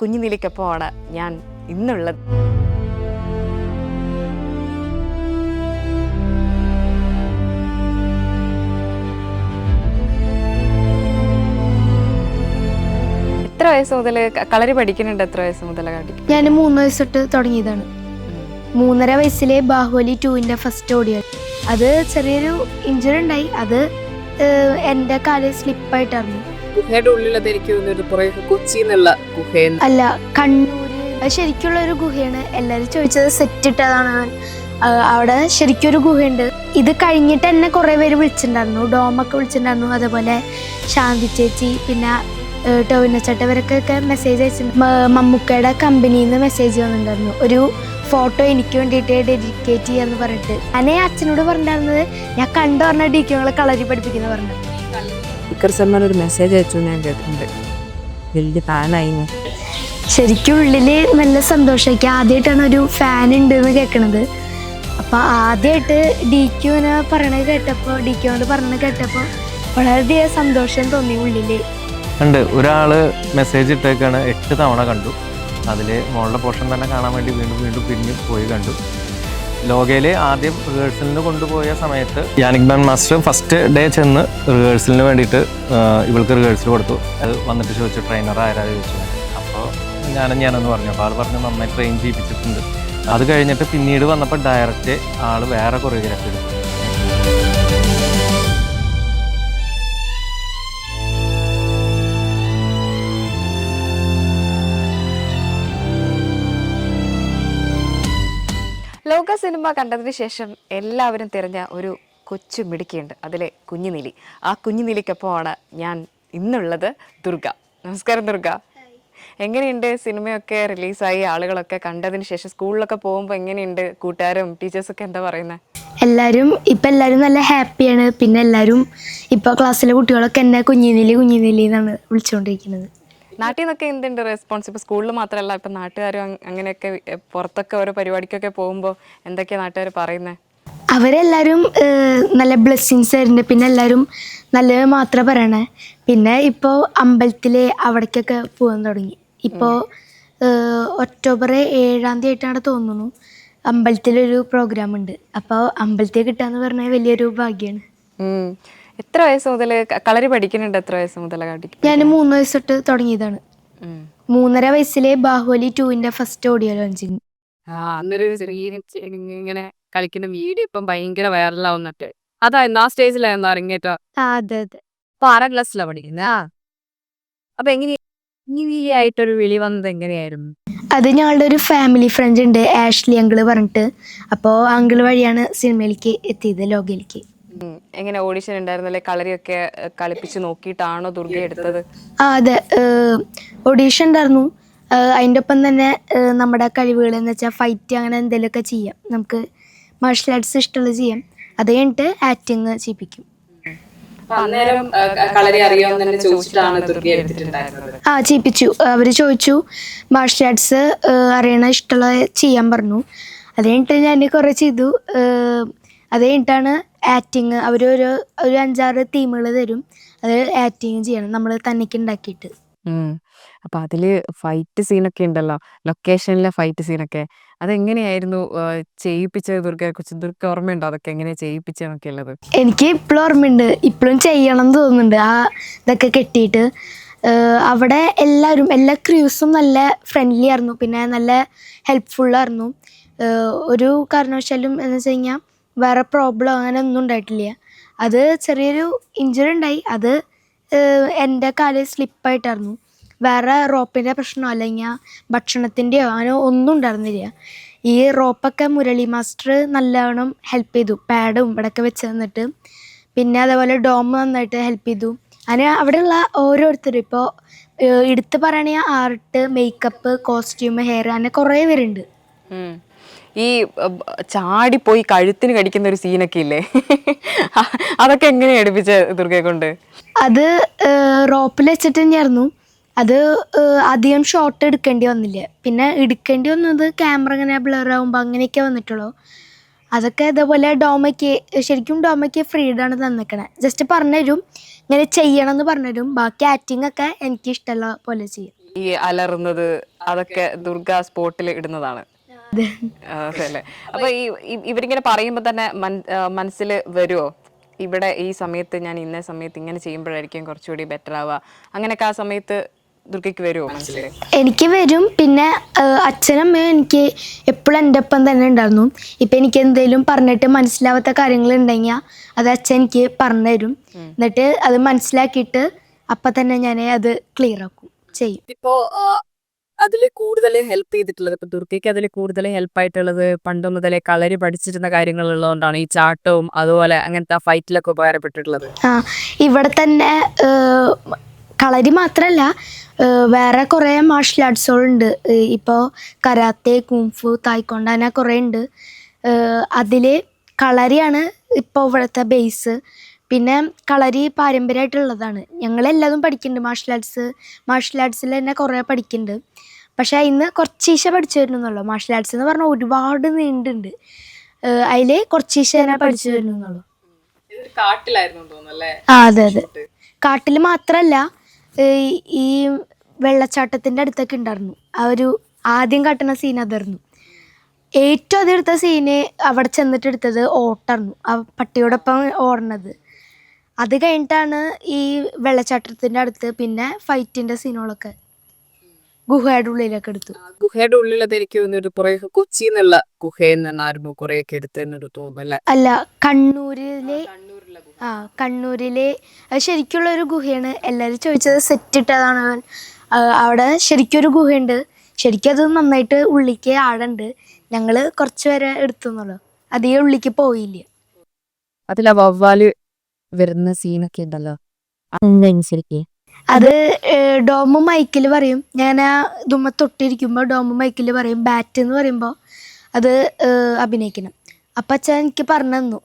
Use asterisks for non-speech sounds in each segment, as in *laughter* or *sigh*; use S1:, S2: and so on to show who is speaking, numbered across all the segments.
S1: കുഞ്ഞുനിലിക്കൊപ്പമാണ് ഞാൻ ഇന്നുള്ളത്. എത്ര വയസ്സ് മുതൽ കളരി പഠിക്കുന്നുണ്ട് എത്ര വയസ്സ് മുതൽ
S2: ഞാൻ മൂന്ന് വയസ്സ് തൊട്ട് തുടങ്ങിയതാണ്. മൂന്നര വയസ്സിലെ ബാഹുബലി ടൂവിന്റെ ഫസ്റ്റ് ഓഡിയോ അത് ചെറിയൊരു ഇഞ്ചുറി ഉണ്ടായി. അത് എന്റെ കാൽ സ്ലിപ്പായിട്ടായിരുന്നു
S3: ഗുഹയുടെ ഉള്ളിലത് എനിക്ക് തോന്നുന്നു പുറകെ കൊച്ചി എന്നുള്ള
S2: അല്ല കണ്ണൂര്. അത് ശരിക്കുള്ള ഒരു ഗുഹയാണ്. എല്ലാരും ചോദിച്ചത് സെറ്റ് ഇട്ടതാണ് അവിടെ ശരിക്കും ഒരു ഗുഹയുണ്ട്. ഇത് കഴിഞ്ഞിട്ട് എന്നെ കുറെ പേര് വിളിച്ചിട്ടുണ്ടായിരുന്നു. ഡോമൊക്കെ വിളിച്ചിട്ടുണ്ടായിരുന്നു. അതേപോലെ ശാന്തി ചേച്ചി പിന്നെ ടോവിനച്ചട്ടവരൊക്കെ മെസ്സേജ് അയച്ചിട്ടുണ്ട്. മമ്മൂക്കയുടെ കമ്പനിയിൽ നിന്ന് മെസ്സേജ് വന്നിട്ടുണ്ടായിരുന്നു. ഒരു ഫോട്ടോ എനിക്ക് വേണ്ടിയിട്ട് ഡെഡിക്കേറ്റ് ചെയ്യാന്ന് പറഞ്ഞിട്ട്. അനെ അച്ഛനോട് പറഞ്ഞിട്ടുണ്ടായിരുന്നത് ഞാൻ കണ്ടു പറഞ്ഞ ഡി കെ കളരി പഠിപ്പിക്കുന്ന പറഞ്ഞു
S3: സൽമാൻ ഒരു മെസ്സേജ് അയച്ചു ഞാൻ കേട്ടിട്ടുണ്ട്. വലിയ ഫാനായി
S2: ശരിക്കും ഉള്ളിൽ നല്ല സന്തോഷമായി ആദ്യമായിട്ടാണ് ഒരു ഫാൻ ഉണ്ട് എന്ന് കേൾക്കണത് അപ്പൊ ആദ്യമായിട്ട് ഡി ക്യൂനെ പറയണത് കേട്ടപ്പോൾ ഡി ക്യൂനോട് പറഞ്ഞത് കേട്ടപ്പോൾ വളരെയധികം സന്തോഷം തോന്നി ഉള്ളിൽ.
S4: ഉണ്ട്. ഒരാൾ മെസ്സേജ് ഇട്ടേക്കാണ് എട്ട് തവണ കണ്ടു. അതിൽ മോളുടെ പോർഷൻ തന്നെ കാണാൻ വേണ്ടി വീണ്ടും വീണ്ടും പിന്നെ പോയി കണ്ടു. ലോകയിൽ ആദ്യം റിഹേഴ്സലിന് കൊണ്ടുപോയ സമയത്ത് യാനിക് മാസ്റ്റർ ഫസ്റ്റ് ഡേ ചെന്ന് റിഹേഴ്സലിന് വേണ്ടിയിട്ട് ഇവൾക്ക് റിഹേഴ്സൽ കൊടുത്തു. അത് വന്നിട്ട് ചോദിച്ചു ട്രെയിനർ ആരാ? ചോദിച്ചു. അപ്പോൾ ഞാനും ഞാനെന്ന് പറഞ്ഞു. അപ്പോൾ ആൾ പറഞ്ഞു നന്നായി ട്രെയിൻ ചെയ്യിപ്പിച്ചിട്ടുണ്ട്. അത് കഴിഞ്ഞിട്ട് പിന്നീട് വന്നപ്പോൾ ഡയറക്റ്റ് ആൾ വേറെ കൊറിയോഗ്രാഫി എടുത്തു.
S1: ലോക സിനിമ കണ്ടതിന് ശേഷം എല്ലാവരും തിരഞ്ഞ ഒരു കൊച്ചു മിടുക്കിയുണ്ട് അതിലെ കുഞ്ഞുനിലി. ആ കുഞ്ഞുനിലിക്കൊപ്പമാണ് ഞാൻ ഇന്നുള്ളത് ദുർഗ. നമസ്കാരം ദുർഗ. എങ്ങനെയുണ്ട്? സിനിമയൊക്കെ റിലീസായി ആളുകളൊക്കെ കണ്ടതിന് ശേഷം സ്കൂളിലൊക്കെ പോകുമ്പോൾ എങ്ങനെയുണ്ട്? കൂട്ടുകാരും ടീച്ചേഴ്സൊക്കെ എന്താ പറയുന്നത്
S2: എല്ലാവരും ഇപ്പം എല്ലാവരും നല്ല ഹാപ്പിയാണ്. പിന്നെ എല്ലാവരും ഇപ്പോൾ ക്ലാസ്സിലെ കുട്ടികളൊക്കെ എന്നെ കുഞ്ഞിനിലി കുഞ്ഞിനിലി എന്നാണ് വിളിച്ചുകൊണ്ടിരിക്കുന്നത്
S1: നാട്ടിൽ നിന്നൊക്കെ എന്തുണ്ട് റെസ്പോൺസ് ഇപ്പൊ സ്കൂളിൽ മാത്രമല്ല ഇപ്പൊ നാട്ടുകാരും അങ് അങ്ങനെയൊക്കെ പുറത്തൊക്കെ ഓരോ പരിപാടിക്കൊക്കെ പോകുമ്പോൾ എന്തൊക്കെയാ നാട്ടുകാർ പറയുന്നത്
S2: അവരെല്ലാവരും നല്ല ബ്ലെസ്സിങ്സ് തരുന്നുണ്ട് പിന്നെ എല്ലാവരും നല്ലത് മാത്രമേ പറയണേ. പിന്നെ ഇപ്പോൾ അമ്പലത്തിൽ അവിടേക്കൊക്കെ പോകാൻ തുടങ്ങി. ഇപ്പോൾ ഒക്ടോബർ ഏഴാം തീയതി ആയിട്ടാണ് തോന്നുന്നു അമ്പലത്തിലൊരു പ്രോഗ്രാം ഉണ്ട്. അപ്പോൾ അമ്പലത്തിൽ കിട്ടാന്ന് പറഞ്ഞാൽ വലിയൊരു ഭാഗ്യമാണ്
S1: എത്ര വയസ്സ് മുതൽ കളരി പഠിക്കുന്നുണ്ട് എത്ര വയസ്സ് മുതൽ
S2: ഞാൻ മൂന്ന് വയസ്സ് തൊട്ട് തുടങ്ങിയതാണ് മൂന്നര വയസ്സിലെ ബാഹുബലി ടൂവിന്റെ ഫസ്റ്റ് ഓഡിയോ ലോഞ്ചിങ്
S3: ആ അന്നൊരു ചെറിയ ഇങ്ങനെ കളിക്കുന്ന വീഡിയോ ഇപ്പം ഭയങ്കര വൈറലാവുന്നിട്ട് അതായിരുന്നു ആ സ്റ്റേജിലായിരുന്നു അരങ്ങേറ്റം.
S2: ആ അതെ അതെ.
S3: അപ്പൊ ആറാം ക്ലാസ്സിലാ പഠിക്കുന്നത് അപ്പൊ എങ്ങനെ ആയിട്ടൊരു വിളി വന്നത് എങ്ങനെയായിരുന്നു?
S2: അത് ഞങ്ങളുടെ ഒരു ഫാമിലി ഫ്രണ്ട് ഉണ്ട് ആഷ്ലി അങ്കിൾ പറഞ്ഞിട്ട്. അപ്പോൾ അങ്കിൾ വഴിയാണ് സിനിമയിലേക്ക് എത്തിയത് ലോകയിലേക്ക്.
S1: എങ്ങനെ ഓഡിഷൻ ഉണ്ടായിരുന്നല്ലേ കളരിയൊക്കെ കളിപ്പിച്ച് നോക്കിയിട്ടാണോ ദുർഗ എടുത്തത്?
S2: ആ അതെ. ഓഡിഷൻ ഉണ്ടായിരുന്നു. അതിന്റെ ഒപ്പം തന്നെ നമ്മുടെ കഴിവുകൾ എന്ന് വെച്ചാൽ ഫൈറ്റ് അങ്ങനെ എന്തെങ്കിലുമൊക്കെ ചെയ്യാം. നമുക്ക് മാർഷൽ ആർട്സ് ഇഷ്ടമുള്ളത് ചെയ്യാം. അത് കഴിഞ്ഞിട്ട് ആക്ടിങ് ചെയ്യിപ്പിക്കും. ആ ചെയ്യിപ്പിച്ചു. അവർ ചോദിച്ചു മാർഷൽ ആർട്സ് അറിയണ ഇഷ്ടമുള്ള ചെയ്യാൻ പറഞ്ഞു. അത് കഴിഞ്ഞിട്ട് ഞാൻ കുറേ ചെയ്തു. അത് കഴിഞ്ഞിട്ടാണ് ആക്ടിങ് അവർ ഒരു ഒരു അഞ്ചാറ് തീമുകൾ തരും. അത് ആക്ടിങ് ചെയ്യണം. നമ്മൾ തന്നെക്ക് ഉണ്ടാക്കിയിട്ട്.
S1: അപ്പൊ അതിൽ ഫൈറ്റ് സീനൊക്കെ ഉണ്ടല്ലോ. ലൊക്കേഷനിലെ ഫൈറ്റ് സീനൊക്കെ അതെങ്ങനെയായിരുന്നു ചെയ്യിപ്പിച്ചത് ദുർഗയെ കുറിച്ച്? ദുർഗ ഓർമ്മയുണ്ടോ? അതൊക്കെ എങ്ങനെയാ ചെയ്യിപ്പിച്ചതൊക്കെ ഉള്ളത്?
S2: എനിക്ക് ഇപ്പോഴും ഓർമ്മയുണ്ട്. ഇപ്പോഴും ചെയ്യണം എന്ന് തോന്നുന്നുണ്ട്. ആ ഇതൊക്കെ കെട്ടിയിട്ട്. അവിടെ എല്ലാവരും എല്ലാ ക്രൂസും നല്ല ഫ്രണ്ട്ലി ആയിരുന്നു. പിന്നെ നല്ല ഹെൽപ്ഫുള്ളായിരുന്നു ഒരു കാരണവശാലും എന്ന് വെച്ച് കഴിഞ്ഞാൽ വേറെ പ്രോബ്ലം അങ്ങനെ ഒന്നും ഉണ്ടായിട്ടില്ല. അത് ചെറിയൊരു ഇഞ്ചുറി ഉണ്ടായി. അത് എന്റെ കാൽ സ്ലിപ്പായിട്ടായിരുന്നു വേറെ റോപ്പിന്റെ പ്രശ്നമോ അല്ലെങ്കിൽ ഭക്ഷണത്തിന്റെയോ അങ്ങനെ ഒന്നും ഉണ്ടായിരുന്നില്ല. ഈ റോപ്പൊക്കെ മുരളി മാസ്റ്റർ നല്ലവണ്ണം ഹെൽപ്പ് ചെയ്തു. പാഡും ഇവിടെയൊക്കെ വെച്ച് തന്നിട്ട്. പിന്നെ അതേപോലെ ഡോം നന്നായിട്ട് ഹെൽപ്പ് ചെയ്തു. അങ്ങനെ അവിടെയുള്ള ഓരോരുത്തരും. ഇപ്പോൾ എടുത്ത് പറയണ ആർട്ട് മേക്കപ്പ് കോസ്റ്റ്യൂം ഹെയർ അങ്ങനെ കുറേ പേരുണ്ട്.
S1: ഈ ചാടി പോയി ചാടിപ്പോയി കഴുത്തിന് കടിക്കുന്ന ഒരു സീനൊക്കെ ഇല്ലേ *laughs* അതൊക്കെ എങ്ങനെയാണ് എടുപ്പിച്ച ദുർഗയെ കൊണ്ട്?
S2: അത് റോപ്പിൽ വെച്ചിട്ട് തന്നെയായിരുന്നു. അത് അധികം ഷോട്ട് എടുക്കേണ്ടി വന്നില്ല. പിന്നെ എടുക്കേണ്ടി വന്നത് ക്യാമറ ഇങ്ങനെ ബ്ലർ ആകുമ്പോൾ അങ്ങനെയൊക്കെ വന്നിട്ടുള്ളൂ. അതൊക്കെ ഇതേപോലെ ഡോമയ്ക്ക് ശരിക്കും ഡോമയ്ക്ക് ഫ്രീഡാണ് തന്നിക്കണേ. ജസ്റ്റ് പറഞ്ഞുതരും. ഇങ്ങനെ ചെയ്യണം എന്ന് പറഞ്ഞുതരും. ബാക്കി ആക്ടിങ് ഒക്കെ എനിക്ക് ഇഷ്ടമുള്ള പോലെ ചെയ്യും.
S1: ഈ അലറുന്നത് അതൊക്കെ ദുർഗ സ്പോട്ടിൽ ഇടുന്നതാണ്. അതല്ലേ. അപ്പൊ ഈ ഇവരിങ്ങനെ പറയുമ്പോ തന്നെ മനസ്സിൽ വരുമോ ഇവിടെ ഈ സമയത്ത് ഞാൻ ഇന്ന സമയത്ത് ഇങ്ങനെ ചെയ്യുമ്പോഴായിരിക്കും കുറച്ചുകൂടി ബെറ്റർ ആവുക. അങ്ങനെയൊക്കെ ആ സമയത്ത് ദുർഗയ്ക്ക് വരുമോ മനസ്സിൽ
S2: എനിക്ക് വരും. പിന്നെ അച്ഛനമ്മയും എനിക്ക് എപ്പോഴും എന്റെ ഒപ്പം തന്നെ ഉണ്ടായിരുന്നു. ഇപ്പം എനിക്ക് എന്തെങ്കിലും പറഞ്ഞിട്ട് മനസ്സിലാവാത്ത കാര്യങ്ങൾ ഉണ്ടെങ്കിൽ അത് അച്ഛൻ എനിക്ക് പറഞ്ഞു തരും. എന്നിട്ട് അത് മനസ്സിലാക്കിയിട്ട് അപ്പം തന്നെ ഞാൻ അത് ക്ലിയർ ആക്കും. ചെയ്യും.
S3: ഇപ്പോ അതിൽ കൂടുതൽ ഹെൽപ്പ് ചെയ്തിട്ടുള്ളത് ഇപ്പൊ ദുർഗയ്ക്ക് അതിൽ കൂടുതൽ ഹെൽപ്പ് ആയിട്ടുള്ളത് പണ്ട് മുതലേ കളരി പഠിച്ചിരുന്ന കാര്യങ്ങൾ ഉള്ളതുകൊണ്ടാണ് ഈ ചാട്ടവും അതുപോലെ അങ്ങനത്തെ ഫൈറ്റിലൊക്കെ ഉപകാരപ്പെട്ടിട്ടുള്ളത്.
S2: ആ ഇവിടെ തന്നെ കളരി മാത്രമല്ല വേറെ കുറേ മാർഷൽ ആർട്സുകളുണ്ട് ഇപ്പോൾ കരാത്തെ കുംഫു തായ്ക്കൊണ്ട അങ്ങനെ കുറേ ഉണ്ട് അതിൽ കളരിയാണ് ഇപ്പോൾ ഇവിടുത്തെ ബേസ് പിന്നെ കളരി പാരമ്പര്യമായിട്ടുള്ളതാണ്. ഞങ്ങളെല്ലാതും പഠിക്കുന്നുണ്ട് മാർഷൽ ആർട്സ് മാർഷൽ ആർട്സിൽ തന്നെ കുറേ പഠിക്കുന്നുണ്ട് പക്ഷേ ഇന്ന് കുറച്ചീശ പഠിച്ചു വരുന്നുള്ളൂ മാർഷൽ ആർട്സ് എന്ന് പറഞ്ഞാൽ ഒരുപാട് നീണ്ടുണ്ട്. അതിൽ കുറച്ചീശ തന്നെ പഠിച്ചു വരുന്നുള്ളൂ ആ അതെ അതെ. കാട്ടിൽ മാത്രമല്ല ഈ വെള്ളച്ചാട്ടത്തിന്റെ അടുത്തൊക്കെ ഉണ്ടായിരുന്നു ആ ഒരു ആദ്യം കാട്ടുന്ന സീൻ അതായിരുന്നു. ഏറ്റവും അധികം എടുത്ത സീന് അവിടെ ചെന്നിട്ട് എടുത്തത് ഓട്ടായിരുന്നു. ആ പട്ടിയോടൊപ്പം ഓടണത്. അത് കഴിഞ്ഞിട്ടാണ് ഈ വെള്ളച്ചാട്ടത്തിന്റെ അടുത്ത് പിന്നെ ഫൈറ്റിന്റെ സീനുകളൊക്കെ ഗുഹയുടെ ഉള്ളിലൊക്കെ എടുത്തു.
S3: ഗുഹയുടെ ഉള്ളിലത് എനിക്ക് കുറെ കൊച്ചി എന്നുള്ള ഗുഹയിൽ നിന്നായിരുന്നു കുറെ ഒക്കെ എടുത്തെന്നൊരു അല്ലേ?
S2: അല്ല കണ്ണൂരിലെ ആ കണ്ണൂരിലെ അത് ശരിക്കുള്ള ഒരു ഗുഹയാണ്. എല്ലാവരും ചോദിച്ചത് സെറ്റ് ഇട്ടതാണ്. അവിടെ ശരിക്കും ഒരു ഗുഹയുണ്ട്. ശരിക്കും അത് നന്നായിട്ട് ഉള്ളിക്ക് ആടുണ്ട്. ഞങ്ങൾ കുറച്ച് പേരെ എടുത്തുന്നുള്ളൂ അധികം ഉള്ളിക്ക് പോയില്ല.
S3: അതിലാ വവ്വാൽ വരുന്ന സീനൊക്കെ ഉണ്ടല്ലോ. അതനുസരിച്ച്.
S2: അത് ഡോമ മൈക്കിൽ പറയും. ഞാൻ ആ ഇതുമ്മ തൊട്ടിരിക്കുമ്പോൾ ഡോമ മൈക്കിൽ പറയും ബാറ്റ് എന്ന് പറയുമ്പോൾ അത് അഭിനയിക്കണം. അപ്പം അച്ഛൻ എനിക്ക് പറഞ്ഞു തന്നു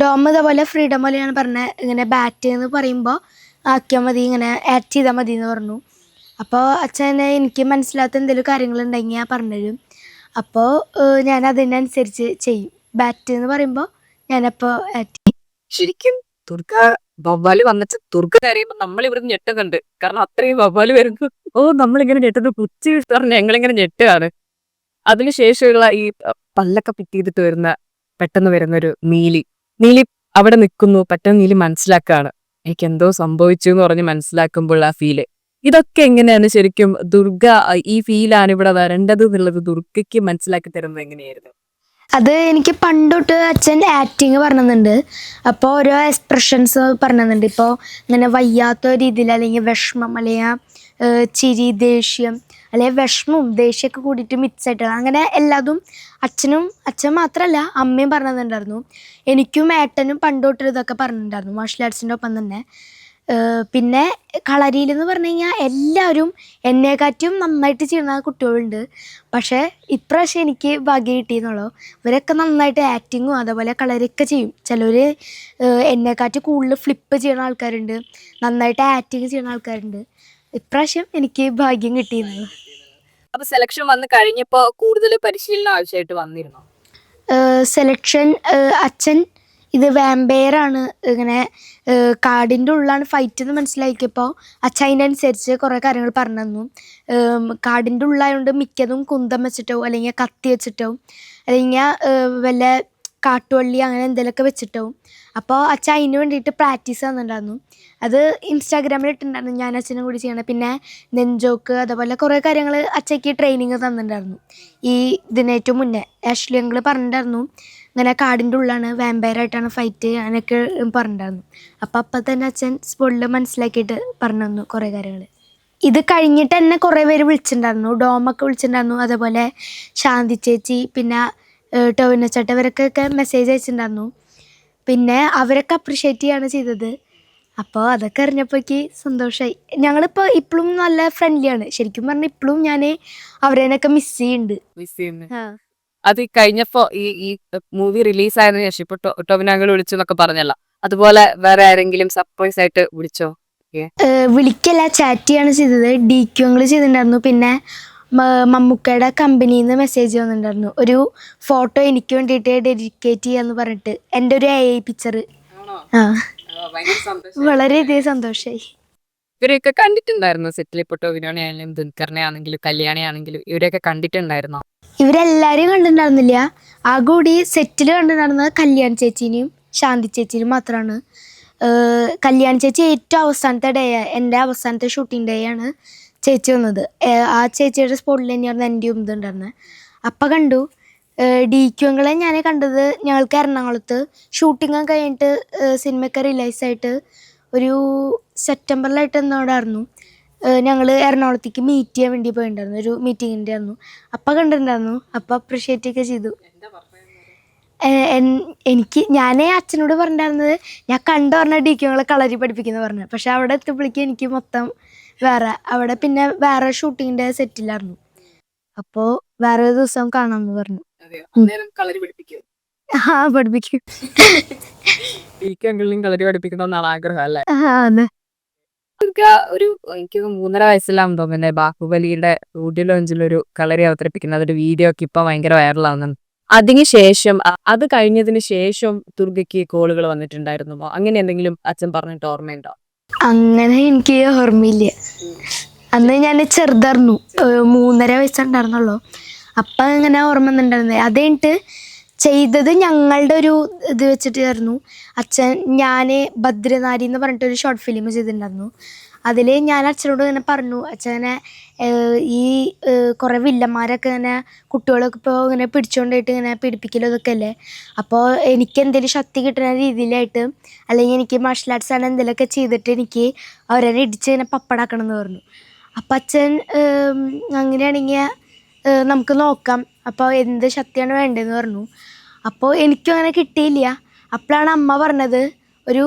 S2: ഡോമ ഇതേപോലെ ഫ്രീഡം പോലെയാണ് പറഞ്ഞത് ഇങ്ങനെ ബാറ്റ് എന്ന് പറയുമ്പോൾ ആക്കിയാൽ മതി ഇങ്ങനെ ആക്ട് ചെയ്താൽ മതി എന്ന് പറഞ്ഞു. അപ്പോൾ അച്ഛൻ എനിക്ക് മനസ്സിലാത്ത എന്തെങ്കിലും കാര്യങ്ങളുണ്ടെങ്കിൽ പറഞ്ഞു പറഞ്ഞുതരും അപ്പോൾ ഞാൻ അതിനനുസരിച്ച് ചെയ്യും. ബാറ്റ് എന്ന് പറയുമ്പോൾ ഞാനപ്പോൾ ആക്ട്
S3: ശരിക്കും ദുർഗ വവ്വാൽ വന്നിട്ട് ദുർഗ കരയുമ്പോ നമ്മൾ ഇവിടുന്ന് ഞെട്ടുന്നുണ്ട് കാരണം അത്രയും വവ്വാൽ വരുമ്പോ ഓ നമ്മളിങ്ങനെ ഞെട്ടുന്നു. കുച്ചി പറഞ്ഞ് ഞങ്ങളിങ്ങനെ ഞെട്ടുകയാണ്. അതിനുശേഷമുള്ള ഈ പല്ലൊക്കെ പിറ്റിയിട്ട് വരുന്ന പെട്ടെന്ന് വരുന്ന ഒരു നീലി. നീലി അവിടെ നിൽക്കുന്നു. പെട്ടെന്ന് നീലി മനസ്സിലാക്കുകയാണ്. എനിക്ക് എന്തോ സംഭവിച്ചു എന്ന് പറഞ്ഞ് മനസ്സിലാക്കുമ്പോൾ ആ ഫീൽ ഇതൊക്കെ എങ്ങനെയാണ് ശരിക്കും ദുർഗ ഈ ഫീലാണ് ഇവിടെ വരേണ്ടത് എന്നുള്ളത് ദുർഗയ്ക്ക് മനസ്സിലാക്കി തരുന്നത് എങ്ങനെയായിരുന്നു?
S2: അത് എനിക്ക് പണ്ട് തൊട്ട് അച്ഛൻ ആക്ടിങ് പറഞ്ഞിട്ടുണ്ട്. അപ്പോൾ ഓരോ എക്സ്പ്രഷൻസ് പറഞ്ഞിട്ടുണ്ട്. ഇപ്പോൾ ഇങ്ങനെ വയ്യാത്ത രീതിയിൽ അല്ലെങ്കിൽ വിഷമം അല്ലെങ്കിൽ ചിരി ദേഷ്യം അല്ലെങ്കിൽ വിഷമവും ദേഷ്യമൊക്കെ കൂടിയിട്ട് മിക്സ് ആയിട്ട് അങ്ങനെ എല്ലാതും അച്ഛനും അച്ഛൻ മാത്രമല്ല അമ്മയും പറഞ്ഞിട്ടുണ്ടായിരുന്നു. എനിക്കും ഏട്ടനും പണ്ട് തൊട്ട് ഇതൊക്കെ പറഞ്ഞിട്ടുണ്ടായിരുന്നു. മാർഷൽ ആർട്സിന്റെ ഒപ്പം തന്നെ. പിന്നെ കളരിയിൽ എന്ന് പറഞ്ഞു കഴിഞ്ഞാൽ എല്ലാവരും എന്നെക്കാറ്റും നന്നായിട്ട് ചെയ്യുന്ന കുട്ടികളുണ്ട്. പക്ഷേ ഇപ്രാവശ്യം എനിക്ക് ഭാഗ്യം കിട്ടിയെന്നുള്ളൂ? ഇവരൊക്കെ നന്നായിട്ട് ആക്ടിങ്ങും അതേപോലെ കളരൊക്കെ ചെയ്യും. ചിലർ എന്നെക്കാറ്റും കൂടുതൽ ഫ്ലിപ്പ് ചെയ്യുന്ന ആൾക്കാരുണ്ട്. നന്നായിട്ട് ആക്ടിങ് ചെയ്യുന്ന ആൾക്കാരുണ്ട്. ഇപ്രാവശ്യം എനിക്ക് ഭാഗ്യം കിട്ടിയെന്നുള്ളൂ
S3: അപ്പൊ സെലക്ഷൻ വന്ന് കഴിഞ്ഞപ്പോൾ കൂടുതൽ പരിശീലനം ആവശ്യമായിട്ട് വന്നിരുന്നു?
S2: സെലക്ഷൻ അച്ഛൻ ഇത് വാമ്പയറാണ് ഇങ്ങനെ കാടിന്റെ ഉള്ളിലാണ് ഫൈറ്റ് എന്ന് മനസ്സിലാക്കിയപ്പോൾ അച്ഛൻ അതിനനുസരിച്ച് കുറേ കാര്യങ്ങൾ പറഞ്ഞു തന്നു. കാടിന്റെ ഉള്ളായതുകൊണ്ട് മിക്കതും കുന്തം വെച്ചിട്ടോ അല്ലെങ്കിൽ കത്തി വെച്ചിട്ടോ അല്ലെങ്കിൽ വല്ല കാട്ടുവള്ളി അങ്ങനെ എന്തെങ്കിലുമൊക്കെ വെച്ചിട്ടോ. അപ്പോൾ അച്ഛൻ അതിന് വേണ്ടിയിട്ട് പ്രാക്ടീസ് തന്നിട്ടുണ്ടായിരുന്നു. അത് ഇൻസ്റ്റാഗ്രാമിൽ ഇട്ടിട്ടുണ്ടായിരുന്നു. ഞാൻ അച്ഛനും കൂടി ചെയ്യണം. പിന്നെ നെഞ്ചോക്ക് അതുപോലെ കുറേ കാര്യങ്ങൾ അച്ഛയ്ക്ക് ട്രെയിനിങ് തന്നിട്ടുണ്ടായിരുന്നു. ഈ ഇതിനേറ്റവും മുന്നേ ആഷ്ലി ഞങ്ങൾ പറഞ്ഞിട്ടുണ്ടായിരുന്നു. ഇങ്ങനെ കാടിന്റെ ഉള്ളിലാണ് വാമ്പയറായിട്ടാണ് ഫൈറ്റ് അങ്ങനെയൊക്കെ പറഞ്ഞിട്ടുണ്ടായിരുന്നു. അപ്പോൾ അപ്പം തന്നെ അച്ഛൻ സ്പോട്ടിൽ മനസ്സിലാക്കിയിട്ട് പറഞ്ഞു തന്നു കുറേ കാര്യങ്ങൾ ഇത് കഴിഞ്ഞിട്ട് തന്നെ കുറേ പേര് വിളിച്ചിട്ടുണ്ടായിരുന്നു. ഡോമൊക്കെ വിളിച്ചിട്ടുണ്ടായിരുന്നു. അതേപോലെ ശാന്തി ചേച്ചി പിന്നെ ടോവിനച്ചട്ട ഇവരൊക്കെ മെസ്സേജ് അയച്ചിട്ടുണ്ടായിരുന്നു. പിന്നെ അവരൊക്കെ അപ്രിഷ്യേറ്റ് ചെയ്യാണ് ചെയ്തത്. അപ്പോൾ അതൊക്കെ അറിഞ്ഞപ്പോഴേക്ക് സന്തോഷമായി ഞങ്ങളിപ്പോൾ ഇപ്പോഴും നല്ല ഫ്രണ്ട്ലിയാണ് ശരിക്കും പറഞ്ഞാൽ ഇപ്പോഴും ഞാൻ അവരേനൊക്കെ മിസ് ചെയ്യുന്നുണ്ട്.
S3: മിസ് ചെയ്യുന്നത് അത് ഈ കഴിഞ്ഞപ്പോ ഈ ഈ മൂവി റിലീസ് ആയതിനു ശേഷം ഇപ്പൊ ടൊവിനാങ്ങൾ വിളിച്ചു എന്നൊക്കെ പറഞ്ഞല്ല. അതുപോലെ വേറെ ആരെങ്കിലും സർപ്രൈസ് ആയിട്ട് വിളിച്ചോ?
S2: വിളിക്കല്ല. ചാറ്റ് ആണ് ചെയ്തത്. ഡി ക്യൂങ്ങൾ ചെയ്തിട്ടുണ്ടായിരുന്നു. പിന്നെ മമ്മൂക്കയുടെ കമ്പനിയിൽ നിന്ന് മെസ്സേജ് വന്നിട്ടുണ്ടായിരുന്നു. ഒരു ഫോട്ടോ എനിക്ക് വേണ്ടിയിട്ട് ഡെഡിക്കേറ്റ് ചെയ്യാന്ന് പറഞ്ഞിട്ട്. എന്റെ ഒരു എ ഐ പിക്ചർ ആ. വളരെയധികം സന്തോഷമായി
S3: ഇവരെയൊക്കെ കണ്ടിട്ടുണ്ടായിരുന്നു സെറ്റിൽ ഇപ്പോൾ ടോവിനോനെ ആണെങ്കിലും ദുൽഖറിനെ ആണെങ്കിലും കല്യാണി ആണെങ്കിലും ഇവരെയൊക്കെ കണ്ടിട്ടുണ്ടായിരുന്നോ?
S2: ഇവരെല്ലാരും കണ്ടിട്ടുണ്ടായിരുന്നില്ല. ആ കൂടി സെറ്റിൽ കണ്ടിട്ടുണ്ടായിരുന്നത് കല്യാൺ ചേച്ചീനെയും ശാന്തി ചേച്ചീനെയും മാത്രമാണ്. കല്യാൺ ചേച്ചി ഏറ്റവും അവസാനത്തെ ഡേ എന്റെ അവസാനത്തെ ഷൂട്ടിംഗ് ഡേ ആണ് ചേച്ചി വന്നത്. ആ ചേച്ചിയുടെ സ്പോട്ടിൽ തന്നെയായിരുന്നു എന്റെ ഇത് ഉണ്ടായിരുന്നത് അപ്പം കണ്ടു. ഡി ക്യുങ്ങളെ ഞാൻ കണ്ടത് ഞങ്ങൾക്ക് എറണാകുളത്ത് ഷൂട്ടിംഗ് കഴിഞ്ഞിട്ട് സിനിമയൊക്കെ റിലീസായിട്ട് ഒരു സെപ്റ്റംബറിലായിട്ട് എന്നോടായിരുന്നു ഞങ്ങൾ എറണാകുളത്തേക്ക് മീറ്റ് ചെയ്യാൻ വേണ്ടി പോയിട്ടുണ്ടായിരുന്നു ഒരു മീറ്റിങ്ങിന്റെ ആയിരുന്നു. അപ്പം കണ്ടിട്ടുണ്ടായിരുന്നു. അപ്പം അപ്രിഷ്യേറ്റ് ഒക്കെ ചെയ്തു. എനിക്ക് ഞാനേ അച്ഛനോട് പറഞ്ഞിട്ടുണ്ടായിരുന്നത് ഞാൻ കണ്ടു പറഞ്ഞ ഡി ക്യൂങ്ങളെ കളരി പഠിപ്പിക്കുന്ന പറഞ്ഞു. പക്ഷെ അവിടെ എത്തിയപ്പോഴേക്കും എനിക്ക് മൊത്തം വേറെ അവിടെ പിന്നെ വേറെ ഷൂട്ടിങ്ങിന്റെ സെറ്റിലായിരുന്നു അപ്പോൾ വേറെ ഒരു ദിവസം കാണാമെന്ന് പറഞ്ഞു.
S3: അന്നേരം കളരി പഠിപ്പിക്കും?
S2: ആ പഠിപ്പിക്കും. *laughs*
S3: കളരി പഠിപ്പിക്കണമെന്നാണ് ആഗ്രഹം അല്ലേ?
S2: ആ അതെ.
S3: എനിക്ക് ഒരു എനിക്ക് മൂന്നര വയസ്സിലാണെന്ന് തോന്നുന്നത് ബാഹുബലിയുടെ ഓഡിയോ ലോഞ്ചിലൊരു കളരി അവതരിപ്പിക്കുന്ന അതൊരു വീഡിയോ ഒക്കെ ഇപ്പൊ ഭയങ്കര വൈറലാവുന്നുണ്ട് അതിന് ശേഷം അത് കഴിഞ്ഞതിന് ശേഷം ദുർഗയ്ക്ക് കോളുകൾ വന്നിട്ടുണ്ടായിരുന്നു. അങ്ങനെ എന്തെങ്കിലും അച്ഛൻ പറഞ്ഞിട്ട് ഓർമ്മയുണ്ടോ?
S2: അങ്ങനെ എനിക്ക് ഓർമ്മയില്ല. അന്ന് ഞാൻ ചെറുതായിരുന്നു. മൂന്നര വയസ്സുണ്ടായിരുന്നുള്ളൂ. അപ്പം ഇങ്ങനെ ഓർമ്മ ഒന്നുണ്ടായിരുന്നത് അത് കഴിഞ്ഞിട്ട് ചെയ്തത് ഞങ്ങളുടെ ഒരു ഇത് വെച്ചിട്ടായിരുന്നു. അച്ഛൻ ഞാൻ ഭദ്രനാരി എന്ന് പറഞ്ഞിട്ട് ഒരു ഷോർട്ട് ഫിലിം ചെയ്തിട്ടുണ്ടായിരുന്നു. അതിൽ ഞാൻ അച്ഛനോട് ഇങ്ങനെ പറഞ്ഞു അച്ഛനെ ഈ കുറേ വില്ലന്മാരൊക്കെ ഇങ്ങനെ കുട്ടികളൊക്കെ ഇപ്പോൾ ഇങ്ങനെ പിടിച്ചുകൊണ്ടായിട്ട് ഇങ്ങനെ പീഡിപ്പിക്കലും ഇതൊക്കെ അല്ലേ? അപ്പോൾ എനിക്ക് എന്തെങ്കിലും ശക്തി കിട്ടുന്ന രീതിയിലായിട്ട് അല്ലെങ്കിൽ എനിക്ക് മാർഷൽ ആർട്സ് ആണ് എന്തെങ്കിലുമൊക്കെ ചെയ്തിട്ട് എനിക്ക് അവരെ ഇടിച്ച് ഇങ്ങനെ പപ്പടാക്കണം എന്ന് പറഞ്ഞു. അപ്പം അച്ഛൻ അങ്ങനെയാണെങ്കിൽ നമുക്ക് നോക്കാം. അപ്പോൾ എന്ത് ശക്തിയാണ് വേണ്ടതെന്ന് പറഞ്ഞു. അപ്പോൾ എനിക്കും അങ്ങനെ കിട്ടിയില്ല. അപ്പോഴാണ് അമ്മ പറഞ്ഞത് ഒരു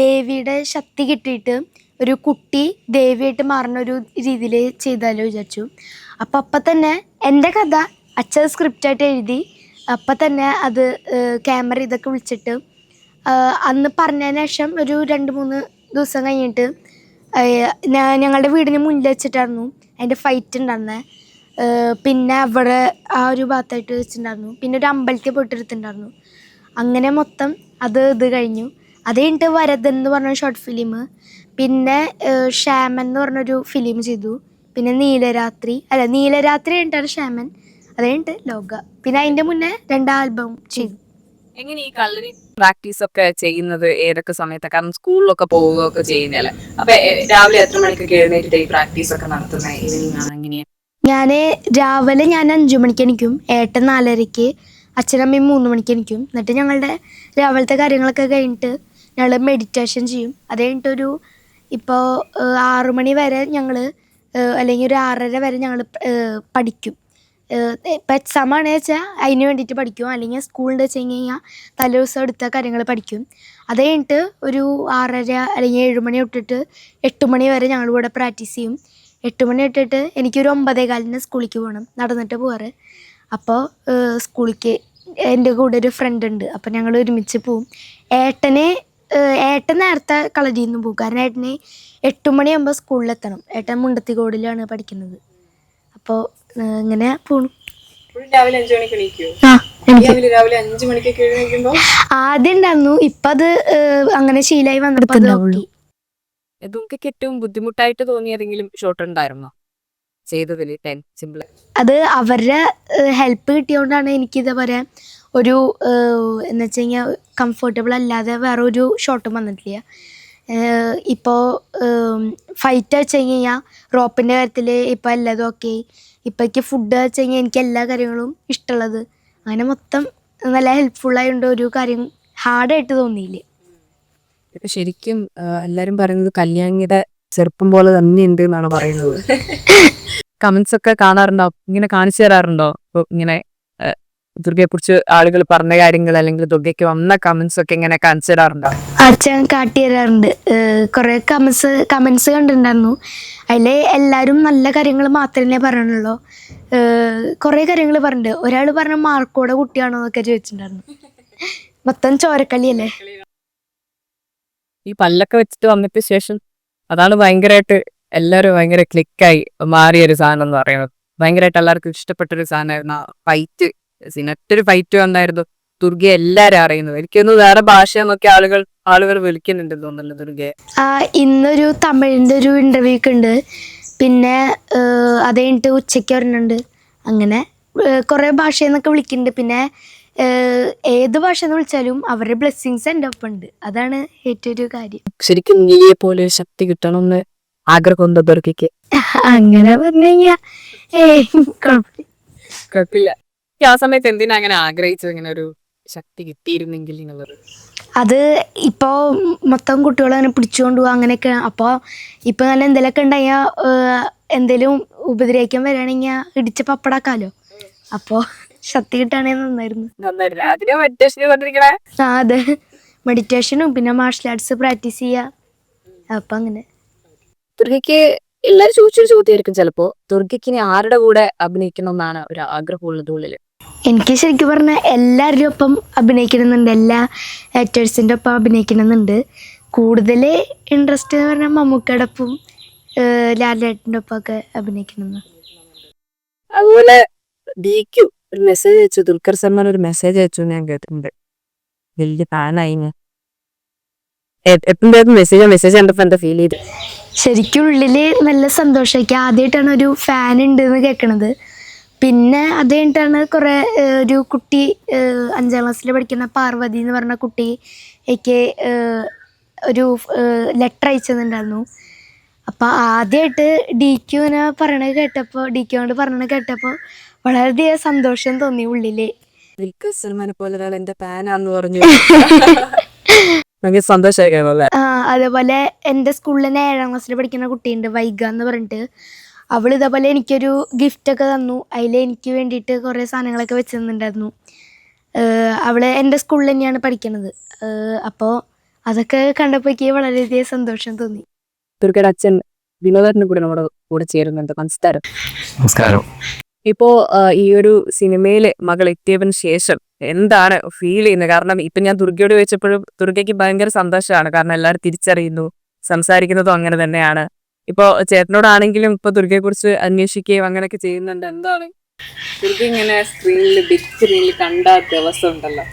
S2: ദേവിയുടെ ശക്തി കിട്ടിയിട്ട് ഒരു കുട്ടി ദേവിയായിട്ട് മാറുന്ന ഒരു രീതിയിൽ ചെയ്താലോ വിചാരിച്ചു. അപ്പോൾ അപ്പം തന്നെ എന്റെ കഥ അച്ഛൻ സ്ക്രിപ്റ്റായിട്ട് എഴുതി അപ്പം തന്നെ അത് ക്യാമറ ഇതൊക്കെ വിളിച്ചിട്ട് അന്ന് പറഞ്ഞതിന് ശേഷം ഒരു രണ്ട് മൂന്ന് ദിവസം കഴിഞ്ഞിട്ട് ഞങ്ങളുടെ വീടിന് മുന്നിൽ വെച്ചിട്ടായിരുന്നു അതിന്റെ ഫൈറ്റ് ഉണ്ടായിരുന്നത് പിന്നെ അവിടെ ആ ഒരു ഭാഗത്തായിട്ട് വെച്ചിട്ടുണ്ടായിരുന്നു. പിന്നെ ഒരു അമ്പലത്തിൽ പോയിട്ട് എടുത്തിട്ടുണ്ടായിരുന്നു അങ്ങനെ മൊത്തം അത് ഇത് കഴിഞ്ഞു. അത് കഴിഞ്ഞിട്ട് വരദൻ എന്ന് പറഞ്ഞ ഷോർട്ട് ഫിലിം പിന്നെ ഷ്യാമൻ എന്ന് പറഞ്ഞൊരു ഫിലിം ചെയ്തു. പിന്നെ നീലരാത്രി അല്ല നീലരാത്രി കഴിഞ്ഞിട്ടാണ് ഷ്യാമൻ അത് കഴിഞ്ഞിട്ട് ലോക. പിന്നെ അതിന്റെ മുന്നേ രണ്ട് ആൽബം ചെയ്തു.
S3: എങ്ങനെ ഈ കളരി പ്രാക്ടീസ് ഒക്കെ ചെയ്യുന്നത് ഏതൊക്കെ സമയത്താണ്? കാരണം സ്കൂളിലൊക്കെ പോവുകയൊക്കെ ചെയ്യുന്നതല്ലേ? അപ്പൊ രാവിലെ എത്ര മണിക്കൊക്കെ എഴുന്നേറ്റിട്ട് ഈ പ്രാക്ടീസ് ഒക്കെ നടത്തുന്നത് ഈവനിങ് ആണ് എങ്ങനെയാ?
S2: ഞാൻ രാവിലെ ഞാൻ അഞ്ചു മണിക്ക് എണിക്കും. ഏട്ടൻ നാലരയ്ക്ക് അച്ഛനമ്മയും മൂന്ന് മണിക്ക് എണിക്കും. എന്നിട്ട് ഞങ്ങളുടെ രാവിലത്തെ കാര്യങ്ങളൊക്കെ കഴിഞ്ഞിട്ട് ഞങ്ങൾ മെഡിറ്റേഷൻ ചെയ്യും. അത് കഴിഞ്ഞിട്ടൊരു ഇപ്പോൾ ആറു മണി വരെ ഞങ്ങൾ അല്ലെങ്കിൽ ഒരു ആറര വരെ ഞങ്ങൾ പഠിക്കും. ഇപ്പം എക്സാം ആണെന്ന് വെച്ചാൽ അതിന് വേണ്ടിയിട്ട് പഠിക്കും. അല്ലെങ്കിൽ സ്കൂളിൽ വെച്ച് കഴിഞ്ഞ് കഴിഞ്ഞാൽ തലേ ദിവസം എടുത്ത കാര്യങ്ങൾ പഠിക്കും. അത് കഴിഞ്ഞിട്ട് ഒരു ആറര അല്ലെങ്കിൽ ഏഴ് മണി തൊട്ടിട്ട് എട്ട് മണി വരെ ഞങ്ങൾ ഇവിടെ പ്രാക്ടീസ് ചെയ്യും. എട്ട് മണി തൊട്ടിട്ട് എനിക്കൊരു ഒമ്പതേ കാലിന് സ്കൂളിലേക്ക് പോകണം നടന്നിട്ട് പോവാറ്. അപ്പോൾ സ്കൂളിലേക്ക് എന്റെ കൂടെ ഒരു ഫ്രണ്ട് ഉണ്ട്. അപ്പോൾ ഞങ്ങൾ ഒരുമിച്ച് പോവും. ഏട്ടനെ ഏട്ടൻ നേരത്തെ കളരിയിൽ നിന്ന് പോകും കാരണം ഏട്ടന് എട്ട് മണിയാകുമ്പോൾ സ്കൂളിലെത്തണം ഏട്ടൻ മുണ്ടത്തിക്കോടിലാണ് പഠിക്കുന്നത്. അപ്പോൾ ഇങ്ങനെ പോണു.
S3: രാവിലെ അഞ്ചു മണിക്ക് എണീക്കോ?
S2: ആ ആദ്യം ഉണ്ടായിരുന്നു. ഇപ്പം അത് അങ്ങനെ ശീലമായി. ഓക്കെ.
S3: നിങ്ങൾക്ക് ഏറ്റവും ബുദ്ധിമുട്ടായിട്ട് തോന്നിയതെങ്കിലും ഷോട്ട് ഉണ്ടായിരുന്നോ? ചെയ്തതിൽ ടെൻ സിമ്പിൾ
S2: അത് അവരുടെ ഹെൽപ്പ് കിട്ടിയതുകൊണ്ടാണ് എനിക്ക് ഇതേപോലെ ഒരു എന്ന് വെച്ച് കഴിഞ്ഞാൽ കംഫർട്ടബിൾ അല്ലാതെ വേറെ ഒരു ഷോട്ടും വന്നിട്ടില്ല. ഇപ്പോൾ ഫൈറ്റ് വെച്ച് കഴിഞ്ഞാൽ റോപ്പിന്റെ കാര്യത്തിൽ ഇപ്പോൾ എല്ലാതും ഓക്കെ ഇപ്പോൾ എനിക്ക് ഫുഡ് വെച്ച് കഴിഞ്ഞാൽ എനിക്ക് എല്ലാ കാര്യങ്ങളും ഇഷ്ടമുള്ളത്. അങ്ങനെ മൊത്തം നല്ല ഹെൽപ്ഫുള്ളായതുകൊണ്ട് ഒരു കാര്യം ഹാർഡായിട്ട് തോന്നിയില്ല.
S3: ഇപ്പൊ ശരിക്കും എല്ലാരും പറയുന്നത് കല്യാണിയുടെ ചെറുപ്പം പോലെ തന്നെ ഉണ്ട് എന്നാണ് പറയുന്നത്. കമന്റ്സ് ഒക്കെ കാണാറുണ്ടോ? ഇങ്ങനെ കാണിച്ചു തരാറുണ്ടോ? ഇപ്പൊ ഇങ്ങനെ ദുർഗയെ കുറിച്ച് ആളുകൾ പറഞ്ഞ കാര്യങ്ങൾ അല്ലെങ്കിൽ ദുർഗയ്ക്ക് വന്ന കമന്റ്സ് ഒക്കെ ഇങ്ങനെ കാണിച്ചു തരാറുണ്ടോ?
S2: അച്ഛൻ കാട്ടി തരാറുണ്ട്. കുറേ കമന്റ്സ് കമന്റ്സ് കണ്ടിട്ടുണ്ടായിരുന്നു. അതിൽ എല്ലാരും നല്ല കാര്യങ്ങൾ മാത്രമേ പറയണുള്ളൂ. കുറേ കാര്യങ്ങൾ പറഞ്ഞിട്ടുണ്ട്. ഒരാൾ പറഞ്ഞ മാർക്കോടെ കുട്ടിയാണോ എന്നൊക്കെ ചോദിച്ചിട്ടുണ്ടായിരുന്നു. മൊത്തം ചോരക്കളിയല്ലേ?
S3: ഈ പല്ലൊക്കെ വെച്ചിട്ട് വന്നിട്ട് ശേഷം അതാണ് ഭയങ്കരമായിട്ട് എല്ലാവരും ഭയങ്കര ക്ലിക്കായി മാറിയ ഒരു സാധനം എന്ന് പറയുന്നത്. ഭയങ്കരമായിട്ട് എല്ലാവർക്കും ഇഷ്ടപ്പെട്ടൊരു സാധനമായിരുന്നു. ആ ഫൈറ്റ് സിനറ്റൊരു ഫൈറ്റ് വന്നായിരുന്നു. ദുർഗയെ എല്ലാരും അറിയുന്നത്. എനിക്കൊന്ന് വേറെ ഭാഷ നോക്കി ആളുകൾ ആളുകൾ വിളിക്കുന്നുണ്ട് തോന്നുന്നല്ലോ ദുർഗയെ.
S2: ഇന്നൊരു തമിഴിന്റെ ഒരു ഇന്റർവ്യൂ ഒക്കെ ഉണ്ട്. പിന്നെ അത് കഴിഞ്ഞിട്ട് ഉച്ചയ്ക്ക് വരുന്നുണ്ട് അങ്ങനെ കുറെ ഭാഷയിൽ നിന്നൊക്കെ വിളിക്കുന്നുണ്ട്. പിന്നെ ഏത് ഭാഷ എന്ന് വിളിച്ചാലും അവരുടെ ബ്ലെസ്സിങ്സ് എന്റെ ഒപ്പം ഉണ്ട് അതാണ് ഏറ്റവും ഒരു കാര്യം.
S3: ശരിക്കും നീയെ പോലെ ഒരു ശക്തി കിട്ടണം എന്ന് ദുർഗയ്ക്ക്?
S2: അങ്ങനെ പറഞ്ഞു കഴിഞ്ഞാൽ ഏയ് കുഴപ്പമില്ല.
S3: കുഴപ്പമില്ല. ആ സമയത്ത് എന്തിനാ അങ്ങനെ ആഗ്രഹിച്ചത്? ഇങ്ങനെ ഒരു ശക്തി കിട്ടിയിരുന്നെങ്കിൽ എന്നുള്ളത്.
S2: അത് ഇപ്പോ മൊത്തം കുട്ടികളെ അങ്ങനെ പിടിച്ചുകൊണ്ട് പോകുക അങ്ങനെയൊക്കെ. അപ്പോൾ ഇപ്പോൾ നല്ല എന്തെങ്കിലുമൊക്കെ ഉണ്ടായാൽ എന്തെങ്കിലും ഉപദ്രവിക്കാൻ വരികയാണെങ്കിൽ ഇടിച്ച് പപ്പടാക്കാലോ അപ്പോൾ ശക്തി കിട്ടുകയാണെങ്കിൽ നന്നായിരുന്നു.
S3: നന്നായില്ല അതിനെ മെഡിറ്റേഷൻ പറഞ്ഞിരിക്കണേ
S2: ആ അതെ. മെഡിറ്റേഷനും പിന്നെ മാർഷൽ ആർട്സ് പ്രാക്ടീസ് ചെയ്യുക അപ്പൊ അങ്ങനെ.
S3: ദുർഗയ്ക്ക് എല്ലാരും ചോദിച്ചൊരു ചോദ്യമായിരിക്കും ചിലപ്പോ. ദുർഗയ്ക്ക് ഇനി ആരുടെ കൂടെ അഭിനയിക്കണം എന്നാണ് ഒരു ആഗ്രഹമുള്ളത് ഉള്ളിൽ?
S2: എനിക്ക് ശരിക്കും പറഞ്ഞാൽ എല്ലാവരുടെയും ഒപ്പം അഭിനയിക്കണമെന്നുണ്ട്. എല്ലാ ആക്ടേഴ്സിന്റെ ഒപ്പം അഭിനയിക്കണമെന്നുണ്ട്. കൂടുതൽ ഇൻട്രസ്റ്റ് എന്ന് പറഞ്ഞാൽ മമ്മൂക്കയുടെ ഒപ്പം ലാലേട്ടന്റെ ഒപ്പമൊക്കെ അഭിനയിക്കണമെന്ന്.
S3: അതുപോലെ ഡിക്യു ഒരു മെസ്സേജ് അയച്ചു. ദുൽഖർ സൽമാൻ ഒരു മെസ്സേജ് അയച്ചു ഞാൻ കേട്ടിട്ടുണ്ട്. വലിയ ഫാനായി എപ്പോഴും മെസ്സേജ് മെസ്സേജ് കണ്ടപ്പോ എന്താ ഫീൽ ചെയ്ത്?
S2: ശരിക്കും ഉള്ളിൽ നല്ല സന്തോഷമായിരിക്കും ആദ്യമായിട്ടാണ് ഒരു ഫാൻ ഉണ്ട് എന്ന് കേൾക്കണത് പിന്നെ അത് കഴിഞ്ഞിട്ടാണ് കുറേ ഒരു കുട്ടി അഞ്ചാം ക്ലാസ്സിൽ പഠിക്കുന്ന പാർവതി എന്ന് പറഞ്ഞ കുട്ടി എനിക്ക് ഒരു ലെറ്റർ അയച്ചതുണ്ടായിരുന്നു. അപ്പോൾ ആദ്യമായിട്ട് ഡി ക്യൂനെ പറയണത് കേട്ടപ്പോൾ ഡി ക്യു കൊണ്ട് പറഞ്ഞത് കേട്ടപ്പോൾ വളരെയധികം സന്തോഷം തോന്നി ഉള്ളിൽ.
S3: സൽമാനെ പോലെ ഒരാൾ എന്റെ ഫാനാന്ന് പറഞ്ഞു.
S2: അതേപോലെ എന്റെ സ്കൂളിൽ തന്നെ ഏഴാം ക്ലാസ്സിൽ പഠിക്കുന്ന കുട്ടിയുണ്ട് വൈഗ എന്ന് പറഞ്ഞിട്ട്. അവൾ ഇതേപോലെ എനിക്കൊരു ഗിഫ്റ്റ് ഒക്കെ തന്നു. അതിൽ എനിക്ക് വേണ്ടിയിട്ട് കുറേ സാധനങ്ങളൊക്കെ വെച്ച് തന്നിട്ടുണ്ടായിരുന്നു അവൾ എന്റെ സ്കൂളിൽ തന്നെയാണ് പഠിക്കണത്. അപ്പോൾ അതൊക്കെ കണ്ടപ്പോൾ എനിക്ക് വളരെയധികം സന്തോഷം തോന്നി.
S3: ദുർഗയുടെ അച്ഛൻ വിനോദാട്ടിന് കൂടെ നമ്മുടെ കൂടെ ചേരുന്നുണ്ട്. നമസ്കാരം.
S4: നമസ്കാരം.
S3: ഇപ്പോ ഈ ഒരു സിനിമയിൽ മകൾ എത്തിയതിന് ശേഷം എന്താണ് ഫീൽ ചെയ്യുന്നത് കാരണം ഇപ്പൊ ഞാൻ ദുർഗയോട് ചോദിച്ചപ്പോഴും ദുർഗയ്ക്ക് ഭയങ്കര സന്തോഷമാണ്. കാരണം എല്ലാവരും തിരിച്ചറിയുന്നു സംസാരിക്കുന്നതും അങ്ങനെ തന്നെയാണ്. ഇപ്പോ ചേട്ടനോടാണെങ്കിലും ഇപ്പൊ ദുർഗയെ കുറിച്ച് അന്വേഷിക്കുകയും അങ്ങനെയൊക്കെ ചെയ്യുന്നുണ്ട്. എന്താണ്? ദുർഗ ഇങ്ങനെ സ്ക്രീനിൽ ബിഗ് സ്ക്രീനിൽ കണ്ട ദിവസം ഉണ്ടല്ലോ.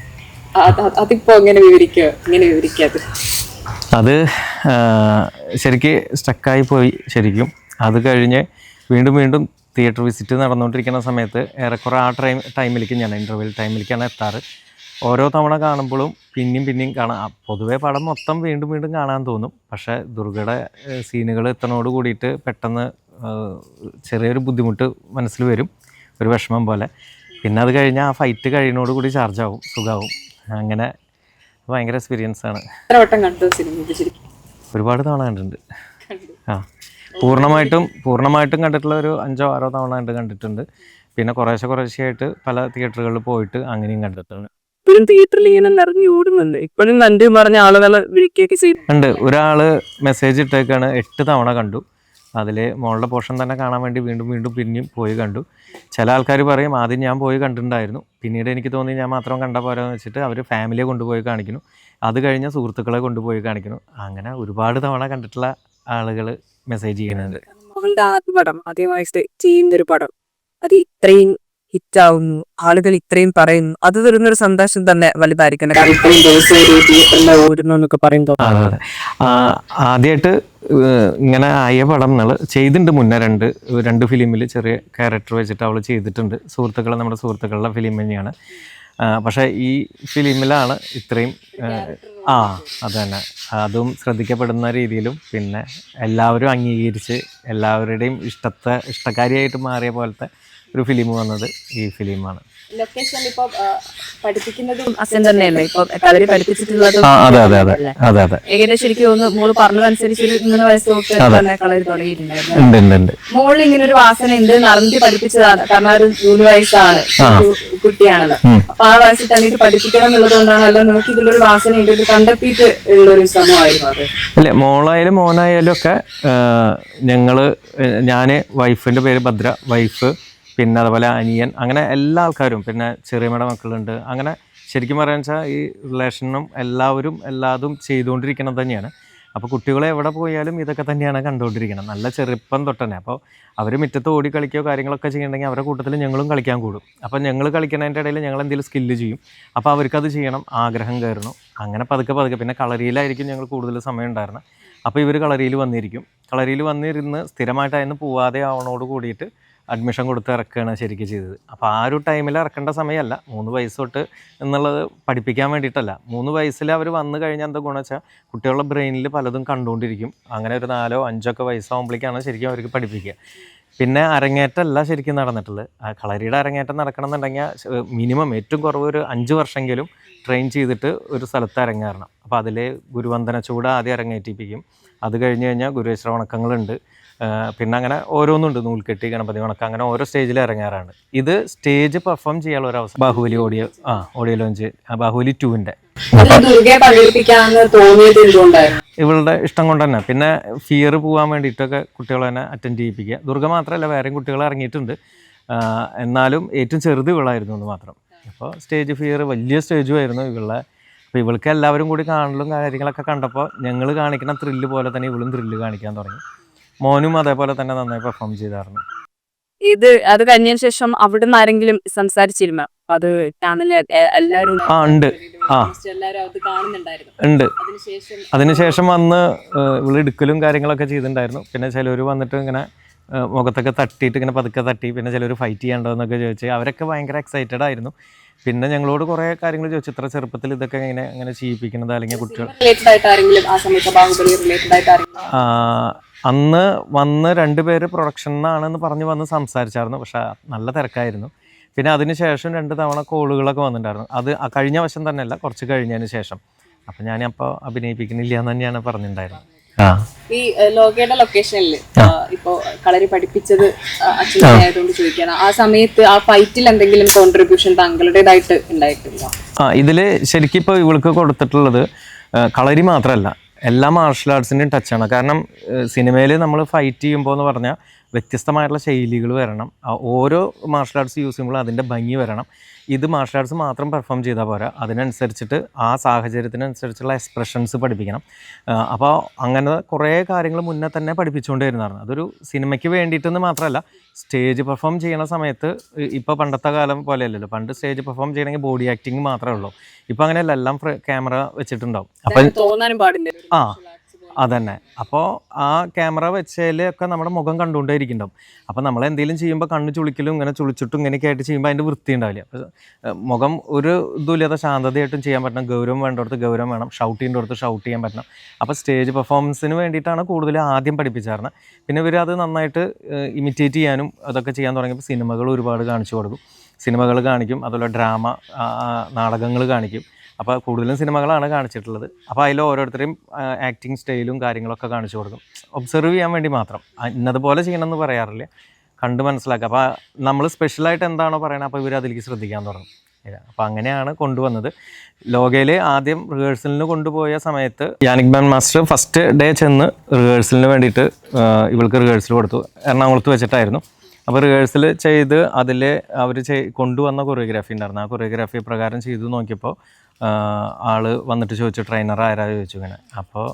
S3: അതിപ്പോ അങ്ങനെ വിവരിക്കുക ഇങ്ങനെ വിവരിക്കാത്.
S4: അത് ശരിക്ക് സ്റ്റക്കായി പോയി ശരിക്കും. അത് കഴിഞ്ഞ് വീണ്ടും വീണ്ടും തിയേറ്റർ വിസിറ്റ് നടന്നുകൊണ്ടിരിക്കുന്ന സമയത്ത് ഏറെക്കുറെ ആ ടൈം ടൈമിലേക്ക് ഞാൻ ഇന്റർവെൽ ടൈമിലേക്കാണ് എത്താറ്. ഓരോ തവണ കാണുമ്പോഴും പിന്നെയും പിന്നെയും കാണാം. പൊതുവേ പടം മൊത്തം വീണ്ടും വീണ്ടും കാണാൻ തോന്നും. പക്ഷേ ദുർഗയുടെ സീനുകൾ എത്തണോട് കൂടിയിട്ട് പെട്ടെന്ന് ചെറിയൊരു ബുദ്ധിമുട്ട് മനസ്സിൽ വരും. ഒരു വിഷമം പോലെ. പിന്നെ അത് കഴിഞ്ഞാൽ ആ ഫൈറ്റ് കഴിയുന്നോട് കൂടി ചാർജ് ആവും സുഖമാവും അങ്ങനെ ഭയങ്കര എക്സ്പീരിയൻസ് ആണ്. ഒരുപാട് തവണ കണ്ടിട്ടുണ്ട്. ആ. പൂർണമായിട്ടും പൂർണമായിട്ടും കണ്ടിട്ടുള്ള ഒരു അഞ്ചോ ആറോ തവണ ആയിട്ട് കണ്ടിട്ടുണ്ട്. പിന്നെ കുറേശ്ശെ കുറേശ്ശെയായിട്ട് പല തിയേറ്ററുകളിൽ പോയിട്ട് അങ്ങനെയും കണ്ടിട്ടുണ്ട്.
S3: ഇപ്പോഴും തിയേറ്ററിൽ ഇങ്ങനെ നിറഞ്ഞു ഓടുന്നുണ്ട്. ഇപ്പോഴും നന്ദി പറഞ്ഞ ആളുകളെ വിളിക്കുകയൊക്കെ ചെയ്യും.
S4: ഉണ്ട്. ഒരാൾ മെസ്സേജ് ഇട്ടേക്കാണ് എട്ട് തവണ കണ്ടു. അതിൽ മോളുടെ പോർഷൻ തന്നെ കാണാൻ വേണ്ടി വീണ്ടും വീണ്ടും പിന്നെയും പോയി കണ്ടു. ചില ആൾക്കാർ പറയും ആദ്യം ഞാൻ പോയി കണ്ടിട്ടുണ്ടായിരുന്നു. പിന്നീട് എനിക്ക് തോന്നി ഞാൻ മാത്രം കണ്ട പോരാന്ന് വെച്ചിട്ട് അവർ ഫാമിലിയെ കൊണ്ടുപോയി കാണിക്കുന്നു. അത് കഴിഞ്ഞ സുഹൃത്തുക്കളെ കൊണ്ടുപോയി കാണിക്കുന്നു. അങ്ങനെ ഒരുപാട് തവണ കണ്ടിട്ടുള്ള ആളുകൾ മെസ്സേജ് ചെയ്യുന്നുണ്ട്
S3: അവളുടെ ആദ്യ പടം ആദ്യമായി ചെയ്യുന്നൊരു പടം. അത് ഇത്രയും ഹിറ്റ് ആവുന്നു ആളുകൾ ഇത്രയും പറയുന്നു. അത് തരുന്നൊരു സന്തോഷം തന്നെ വലുതായിരിക്കും ഒരു പറയുമ്പോൾ
S4: ആദ്യമായിട്ട് ഇങ്ങനെ ആയ പടം നമ്മൾ ചെയ്തിട്ടുണ്ട് മുന്നേ രണ്ട് രണ്ട് ഫിലിമിൽ ചെറിയ ക്യാരക്ടർ വെച്ചിട്ട് അവൾ ചെയ്തിട്ടുണ്ട്. സുഹൃത്തുക്കൾ നമ്മുടെ സുഹൃത്തുക്കളുടെ ഫിലിം തന്നെയാണ്. പക്ഷേ ഈ ഫിലിമിലാണ് ഇത്രയും ആ, അത് തന്നെ. അതും ശ്രദ്ധിക്കപ്പെടുന്ന രീതിയിലും പിന്നെ എല്ലാവരും അംഗീകരിച്ച് എല്ലാവരുടെയും ഇഷ്ടത്തെ ഇഷ്ടക്കാരിയായിട്ട് മാറിയ പോലത്തെ ഒരു ഫിലിം വന്നത് ഈ ഫിലിമാണ്. അതെ അതെ അതെ അതെ അതെ.
S3: ഏകദേശം എനിക്ക് തോന്നുന്നു മോൾ പറഞ്ഞതനുസരിച്ച് ഒരു മൂന്ന് വയസ്സ് തന്നെ കളരി തുടങ്ങിയിട്ടുണ്ടായിരുന്നു.
S4: ഉണ്ട് ഉണ്ട് ഉണ്ട്.
S3: ഇങ്ങനെ ഒരു വാസന ഉണ്ട് നടത്തി പഠിപ്പിച്ചതാണ്. കാരണം ഒരു മൂന്ന് വയസ്സാണ്. ഒരു കുട്ടിയാണല്ലോ. അപ്പൊ ആ വയസ്സിൽ തന്നെ പഠിപ്പിക്കണം എന്നുള്ളത് കൊണ്ടാണല്ലോ നമുക്ക് ഇതിലൊരു വാസന ഉണ്ട് കണ്ടെത്തിയിട്ട് ഉള്ള ഒരു ശ്രമമായിരുന്നു അത്.
S4: അല്ലെ മോളായാലും മോനായാലും ഒക്കെ ഞങ്ങൾ ഞാൻ വൈഫിന്റെ പേര് ഭദ്ര വൈഫ് പിന്നെ അതുപോലെ അനിയൻ അങ്ങനെ എല്ലാ ആൾക്കാരും പിന്നെ ചെറിയമ്മയുടെ മക്കളുണ്ട്. അങ്ങനെ ശരിക്കും പറയാന്ന് വെച്ചാൽ ഈ റിലേഷനും എല്ലാവരും എല്ലാതും ചെയ്തുകൊണ്ടിരിക്കുന്നത് തന്നെയാണ്. അപ്പോൾ കുട്ടികളെ എവിടെ പോയാലും ഇതൊക്കെ തന്നെയാണ് കണ്ടുകൊണ്ടിരിക്കുന്നത്. നല്ല ചെറുപ്പം തൊട്ട് തന്നെ അപ്പോൾ അവർ മുറ്റത്ത് ഓടി കളിക്കുകയോ കാര്യങ്ങളൊക്കെ ചെയ്യണമെങ്കിൽ അവരുടെ കൂട്ടത്തിൽ ഞങ്ങളും കളിക്കാൻ കൂടും. അപ്പോൾ ഞങ്ങൾ കളിക്കുന്നതിന്റെ ഇടയിൽ ഞങ്ങൾ എന്തെങ്കിലും സ്കില്ല് ചെയ്യും. അപ്പോൾ അവർക്കത് ചെയ്യണം ആഗ്രഹം കയറണം അങ്ങനെ പതുക്കെ പതുക്കെ. പിന്നെ കളരിയിലായിരിക്കും ഞങ്ങൾ കൂടുതൽ സമയം ഉണ്ടായിരുന്നത്. അപ്പോൾ ഇവർ കളരിയിൽ വന്നിരിക്കും. കളരിയിൽ വന്നിരുന്ന് സ്ഥിരമായിട്ടായിരുന്നു പോവാതെ ആവണോട് കൂടിയിട്ട് അഡ്മിഷൻ കൊടുത്ത് ഇറക്കുകയാണ് ശരിക്കും ചെയ്തത്. അപ്പോൾ ആ ഒരു ടൈമിൽ ഇറക്കേണ്ട സമയമല്ല. മൂന്ന് വയസ്സ് തൊട്ട് എന്നുള്ളത് പഠിപ്പിക്കാൻ വേണ്ടിയിട്ടല്ല. മൂന്ന് വയസ്സിൽ അവർ വന്നു കഴിഞ്ഞാൽ എന്താ ഗുണം വെച്ചാൽ കുട്ടികളുടെ ബ്രെയിനിൽ പലതും കണ്ടുകൊണ്ടിരിക്കും. അങ്ങനെ ഒരു നാലോ അഞ്ചോ ഒക്കെ വയസ്സാകുമ്പോഴേക്കാണ് ശരിക്കും അവർക്ക് പഠിപ്പിക്കുക. പിന്നെ അരങ്ങേറ്റമല്ല ശരിക്കും നടന്നിട്ടുള്ളത് ആ കളരിയുടെ അരങ്ങേറ്റം നടക്കണം എന്നുണ്ടെങ്കിൽ മിനിമം ഏറ്റവും കുറവ് ഒരു അഞ്ച് വർഷമെങ്കിലും ട്രെയിൻ ചെയ്തിട്ട് ഒരു സ്ഥലത്ത് അരങ്ങേറണം. അപ്പോൾ അതിൽ ഗുരുവന്ദന ചൂട് ആദ്യം അരങ്ങേറ്റിപ്പിക്കും. അത് കഴിഞ്ഞ് കഴിഞ്ഞാൽ ഗുരുവേശ്വര വണക്കങ്ങളുണ്ട് ആ, പിന്നെ അങ്ങനെ ഓരോന്നുണ്ട്. നൂൽക്കെട്ടി ഗണപതി വണക്കം അങ്ങനെ ഓരോ സ്റ്റേജിൽ ഇറങ്ങാറാണ്. ഇത് സ്റ്റേജ് പെർഫോം ചെയ്യാനുള്ള ഒരു അവസരം. ബാഹുബലി ഓഡിയോ ആ ഓഡിയോ ലോഞ്ച് ബാഹുബലി
S3: ടുവിന്റെ. എന്തുകൊണ്ടായിരുന്നു?
S4: ഇവളുടെ ഇഷ്ടം കൊണ്ട് തന്നെ. പിന്നെ ഫിയർ പോകാൻ വേണ്ടിയിട്ടൊക്കെ കുട്ടികളെ തന്നെ അറ്റൻഡ് ചെയ്യിപ്പിക്കുക. ദുർഗ മാത്രമല്ല വേറെയും കുട്ടികൾ ഇറങ്ങിയിട്ടുണ്ട്. എന്നാലും ഏറ്റവും ചെറുത് ഇവളായിരുന്നു എന്ന് മാത്രം. അപ്പോൾ സ്റ്റേജ് ഫിയർ വലിയ സ്റ്റേജും ആയിരുന്നു ഇവളുടെ. അപ്പോൾ ഇവൾക്ക് എല്ലാവരും കൂടി കാണലും കാര്യങ്ങളൊക്കെ കണ്ടപ്പോൾ ഞങ്ങൾ കാണിക്കുന്ന ത്രില്ല് പോലെ തന്നെ ഇവളും ത്രില്ല് കാണിക്കാൻ തുടങ്ങി. മോനും അതേപോലെ തന്നെ നന്നായി പെർഫോം ചെയ്തായിരുന്നു.
S3: ഇത് അത് കഴിഞ്ഞതിന് ശേഷം അവിടെ നിന്ന് ആരെങ്കിലും സംസാരിച്ചിരുന്നു? അത് ചാനലിൽ എല്ലാവരും
S4: ആ ഉണ്ട്. ആ. ഉണ്ട്.
S3: അതിനുശേഷം
S4: വന്ന് ഇവിടെ എടുക്കലും കാര്യങ്ങളൊക്കെ ചെയ്തിട്ടുണ്ടായിരുന്നു. പിന്നെ ചിലർ വന്നിട്ട് ഇങ്ങനെ മുഖത്തൊക്കെ തട്ടിയിട്ട് ഇങ്ങനെ പതുക്കെ തട്ടി പിന്നെ ചിലർ ഫൈറ്റ് ചെയ്യണ്ടോ എന്നൊക്കെ ചോദിച്ച് അവരൊക്കെ ഭയങ്കര എക്സൈറ്റഡ് ആയിരുന്നു. പിന്നെ ഞങ്ങളോട് കുറെ കാര്യങ്ങൾ ചോദിച്ചു. ഇത്ര ചെറുപ്പത്തിൽ ഇതൊക്കെ ഇങ്ങനെ അങ്ങനെ ചെയ്യിപ്പിക്കുന്നത് അല്ലെങ്കിൽ കുട്ടികൾ അന്ന് വന്ന് രണ്ടുപേര് പ്രൊഡക്ഷനാണെന്ന് പറഞ്ഞ് വന്ന് സംസാരിച്ചായിരുന്നു. പക്ഷെ നല്ല തിരക്കായിരുന്നു. പിന്നെ അതിന് ശേഷം രണ്ട് തവണ കോളുകളൊക്കെ വന്നിട്ടുണ്ടായിരുന്നു. അത് കഴിഞ്ഞ വശം തന്നെയല്ല കുറച്ച് കഴിഞ്ഞതിന് ശേഷം. അപ്പം ഞാനപ്പോൾ അഭിനയിപ്പിക്കുന്നില്ല എന്ന് തന്നെയാണ് പറഞ്ഞിട്ടുണ്ടായിരുന്നത്.
S3: ഈ ലോകയുടെ ലൊക്കേഷനിൽ ഇപ്പോ കളരി പഠിപ്പിച്ചത് അച്ഛൻ ആയതുകൊണ്ട് ചോദിക്കാണ് ആ സമയത്ത് ആ ഫൈറ്റിൽ എന്തെങ്കിലും കോൺട്രിബ്യൂഷൻ താങ്കളുടേതായിട്ട് ഉണ്ടായിട്ടുണ്ടോ?
S4: ആ ഇതിൽ ശരിക്കും ഇപ്പോൾ ഇവൾക്ക് കൊടുത്തിട്ടുള്ളത് കളരി മാത്രമല്ല. എല്ലാ മാർഷൽ ആർട്സിന്റെയും ടച്ചാണ് കാരണം സിനിമയിൽ നമ്മൾ ഫൈറ്റ് ചെയ്യുമ്പോൾ എന്ന് പറഞ്ഞാൽ വ്യത്യസ്തമായിട്ടുള്ള ശൈലികൾ വരണം. ഓരോ മാർഷൽ ആർട്സ് യൂസ് ചെയ്യുമ്പോൾ അതിന്റെ ഭംഗി വരണം. ഇത് മാർഷൽ ആർട്സ് മാത്രം പെർഫോം ചെയ്താൽ പോരാ. അതിനനുസരിച്ചിട്ട് ആ സാഹചര്യത്തിനനുസരിച്ചുള്ള എക്സ്പ്രഷൻസ് പഠിപ്പിക്കണം. അപ്പോൾ അങ്ങനെ കുറേ കാര്യങ്ങൾ മുന്നേ തന്നെ പഠിപ്പിച്ചുകൊണ്ട് വരുന്നതാണ് അതൊരു സിനിമയ്ക്ക് വേണ്ടിയിട്ടെന്ന് മാത്രമല്ല സ്റ്റേജ് പെർഫോം ചെയ്യണ സമയത്ത് ഇപ്പോൾ പണ്ടത്തെ കാലം പോലെയല്ലല്ലോ. പണ്ട് സ്റ്റേജ് പെർഫോം ചെയ്യണമെങ്കിൽ ബോഡി ആക്ടിങ് മാത്രമേ ഉള്ളൂ. ഇപ്പോൾ അങ്ങനെയല്ല എല്ലാം ക്യാമറ വെച്ചിട്ടുണ്ടാവും. അപ്പം
S3: തോന്നാനും പാടില്ല.
S4: ആ അതന്നെ. അപ്പോൾ ആ ക്യാമറ വെച്ചതിലൊക്കെ നമ്മുടെ മുഖം കണ്ടുകൊണ്ടേ ഇരിക്കുന്നുണ്ടാവും അപ്പോൾ നമ്മൾ എന്തെങ്കിലും ചെയ്യുമ്പോൾ കണ്ണ് ചുളിക്കലും ഇങ്ങനെ ചുളിച്ചിട്ടും ഇങ്ങനെയൊക്കെ ആയിട്ട് ചെയ്യുമ്പോൾ അതിന്റെ വൃത്തി ഉണ്ടാവില്ല. മുഖം ഒരു ഇതുമില്ലാതെ ശാന്തതയായിട്ടും ചെയ്യാൻ പറ്റണം. ഗൗരവം വേണ്ടടുത്ത് ഗൗരവം വേണം. ഷൗട്ട് ചെയ്യേണ്ട അടുത്ത് ഷൗട്ട് ചെയ്യാൻ പറ്റണം. അപ്പോൾ സ്റ്റേജ് പെർഫോമൻസിന് വേണ്ടിയിട്ടാണ് കൂടുതൽ ആദ്യം പഠിപ്പിച്ചായിരുന്നത് പിന്നെ ഇവർ അത് നന്നായിട്ട് ഇമിറ്റേറ്റ് ചെയ്യാനും അതൊക്കെ ചെയ്യാൻ തുടങ്ങിയപ്പോൾ സിനിമകൾ ഒരുപാട് കാണിച്ചു കൊടുക്കും. സിനിമകൾ കാണിക്കും അതുപോലെ ഡ്രാമ നാടകങ്ങൾ കാണിക്കും. അപ്പോൾ കൂടുതലും സിനിമകളാണ് കാണിച്ചിട്ടുള്ളത്. അപ്പോൾ അതിൽ ഓരോരുത്തരെയും ആക്ടിങ് സ്റ്റൈലും കാര്യങ്ങളൊക്കെ കാണിച്ചു കൊടുക്കും. ഒബ്സർവ് ചെയ്യാൻ വേണ്ടി മാത്രം. ഇന്നതുപോലെ ചെയ്യണമെന്ന് പറയാറില്ല. കണ്ട് മനസ്സിലാക്കുക. അപ്പോൾ നമ്മൾ സ്പെഷ്യലായിട്ട് എന്താണോ പറയണത് അപ്പോൾ ഇവർ അതിലേക്ക് ശ്രദ്ധിക്കാൻ തുടങ്ങും. അപ്പോൾ അങ്ങനെയാണ് കൊണ്ടുവന്നത്. ലോകയിൽ ആദ്യം റിഹേഴ്സലിന് കൊണ്ടുപോയ സമയത്ത് Yannick Ban master first day ചെന്ന് റിഹേഴ്സലിന് വേണ്ടിയിട്ട് ഇവൾക്ക് റിഹേഴ്സൽ കൊടുത്തു. എറണാകുളത്ത് വെച്ചിട്ടായിരുന്നു. അപ്പോൾ റിഹേഴ്സൽ ചെയ്ത് അതിൽ അവർ കൊണ്ടുവന്ന കൊറിയോഗ്രാഫി ഉണ്ടായിരുന്നു. ആ കൊറിയോഗ്രാഫി പ്രകാരം ചെയ്തു നോക്കിയപ്പോൾ ആൾ വന്നിട്ട് ചോദിച്ചു ട്രെയിനർ ആരാ? ചോദിച്ചു ഇങ്ങനെ. അപ്പോൾ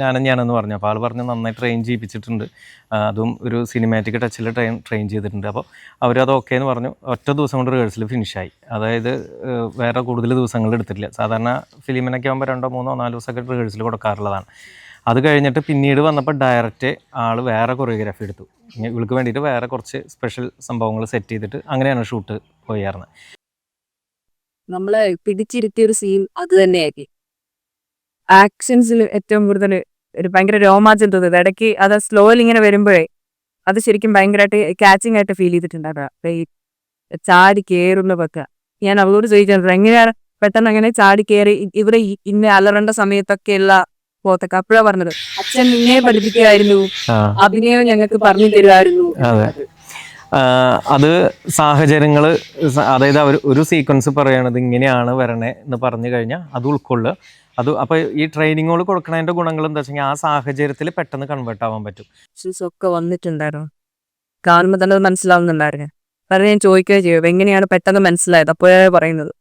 S4: ഞാനും ഞാനെന്ന് പറഞ്ഞു. അപ്പോൾ ആൾ പറഞ്ഞു നന്നായി ട്രെയിൻ ചെയ്യിപ്പിച്ചിട്ടുണ്ട്. അതും ഒരു സിനിമാറ്റിക് ടച്ചിൽ ട്രെയിൻ ട്രെയിൻ ചെയ്തിട്ടുണ്ട്. അപ്പോൾ അവരത് ഓക്കെ എന്ന് പറഞ്ഞു. ഒറ്റ ദിവസം കൊണ്ട് റിഹേഴ്സൽ ഫിനിഷായി അതായത് വേറെ കൂടുതൽ ദിവസങ്ങൾ എടുത്തിട്ടില്ല. സാധാരണ ഫിലിമിനൊക്കെ ആകുമ്പോൾ രണ്ടോ മൂന്നോ നാലോ ദിവസമൊക്കെ റിഹേഴ്സൽ കൊടുക്കാറുള്ളതാണ്. അത് കഴിഞ്ഞിട്ട് പിന്നീട് വന്നപ്പോൾ ഡയറക്റ്റ് ആൾ വേറെ കൊറിയോഗ്രാഫി എടുത്തു. ഇവൾക്ക് വേണ്ടിയിട്ട് വേറെ കുറച്ച് സ്പെഷ്യൽ സംഭവങ്ങൾ സെറ്റ് ചെയ്തിട്ട് അങ്ങനെയാണ് ഷൂട്ട് പോയായിരുന്നത്
S3: നമ്മളെ പിടിച്ചിരുത്തിയ ഒരു സീൻ അത് തന്നെയായിരിക്കും. ആക്ഷൻസിൽ ഏറ്റവും കൂടുതൽ ഒരു ഭയങ്കര രോമാഞ്ചം തോന്നുന്നത്. ഇടയ്ക്ക് അത് സ്ലോയിൽ ഇങ്ങനെ വരുമ്പോഴേ അത് ശരിക്കും ഭയങ്കരമായിട്ട് കാച്ചിങ് ആയിട്ട് ഫീൽ ചെയ്തിട്ടുണ്ടാവുക. ചാടി ഈ ചാടി കയറുന്നതൊക്കെ ഞാൻ അവളോട് ചോദിച്ചിട്ടുണ്ട് എങ്ങനെയാണ് പെട്ടെന്ന് അങ്ങനെ ചാടി കയറി ഇവിടെ ഇന്ന് ഇന്ന അലറേണ്ട സമയത്തൊക്കെയുള്ള പോത്തൊക്കെ? അപ്പോഴാ പറഞ്ഞത് അച്ഛൻ നിന്നെ പഠിപ്പിക്കുമായിരുന്നു അഭിനയം ഞങ്ങൾക്ക് പറഞ്ഞു തരുമായിരുന്നു
S4: അതെ സാഹചര്യങ്ങൾ അതായത് അവർ ഒരു സീക്വൻസ് പറയണത് ഇങ്ങനെയാണ് വരണേ എന്ന് പറഞ്ഞു കഴിഞ്ഞാൽ അത് ഉൾക്കൊള്ളുക. അത് അപ്പോൾ ഈ ട്രെയിനിങ്ങുകൾ കൊടുക്കുന്നതിന്റെ ഗുണങ്ങൾ എന്താ വെച്ചാൽ ആ സാഹചര്യത്തിൽ പെട്ടെന്ന് കൺവേർട്ട് ആവാൻ പറ്റും.
S3: ഒക്കെ വന്നിട്ടുണ്ടായിരുന്നു. കാണുമ്പോൾ തന്നെ മനസ്സിലാവുന്നുണ്ടായിരുന്നു. കാരണം ഞാൻ ചോദിക്കുകയോ ചെയ്യും എങ്ങനെയാണ് പെട്ടെന്ന് മനസ്സിലായത്? അപ്പോഴേ പറയുന്നത്.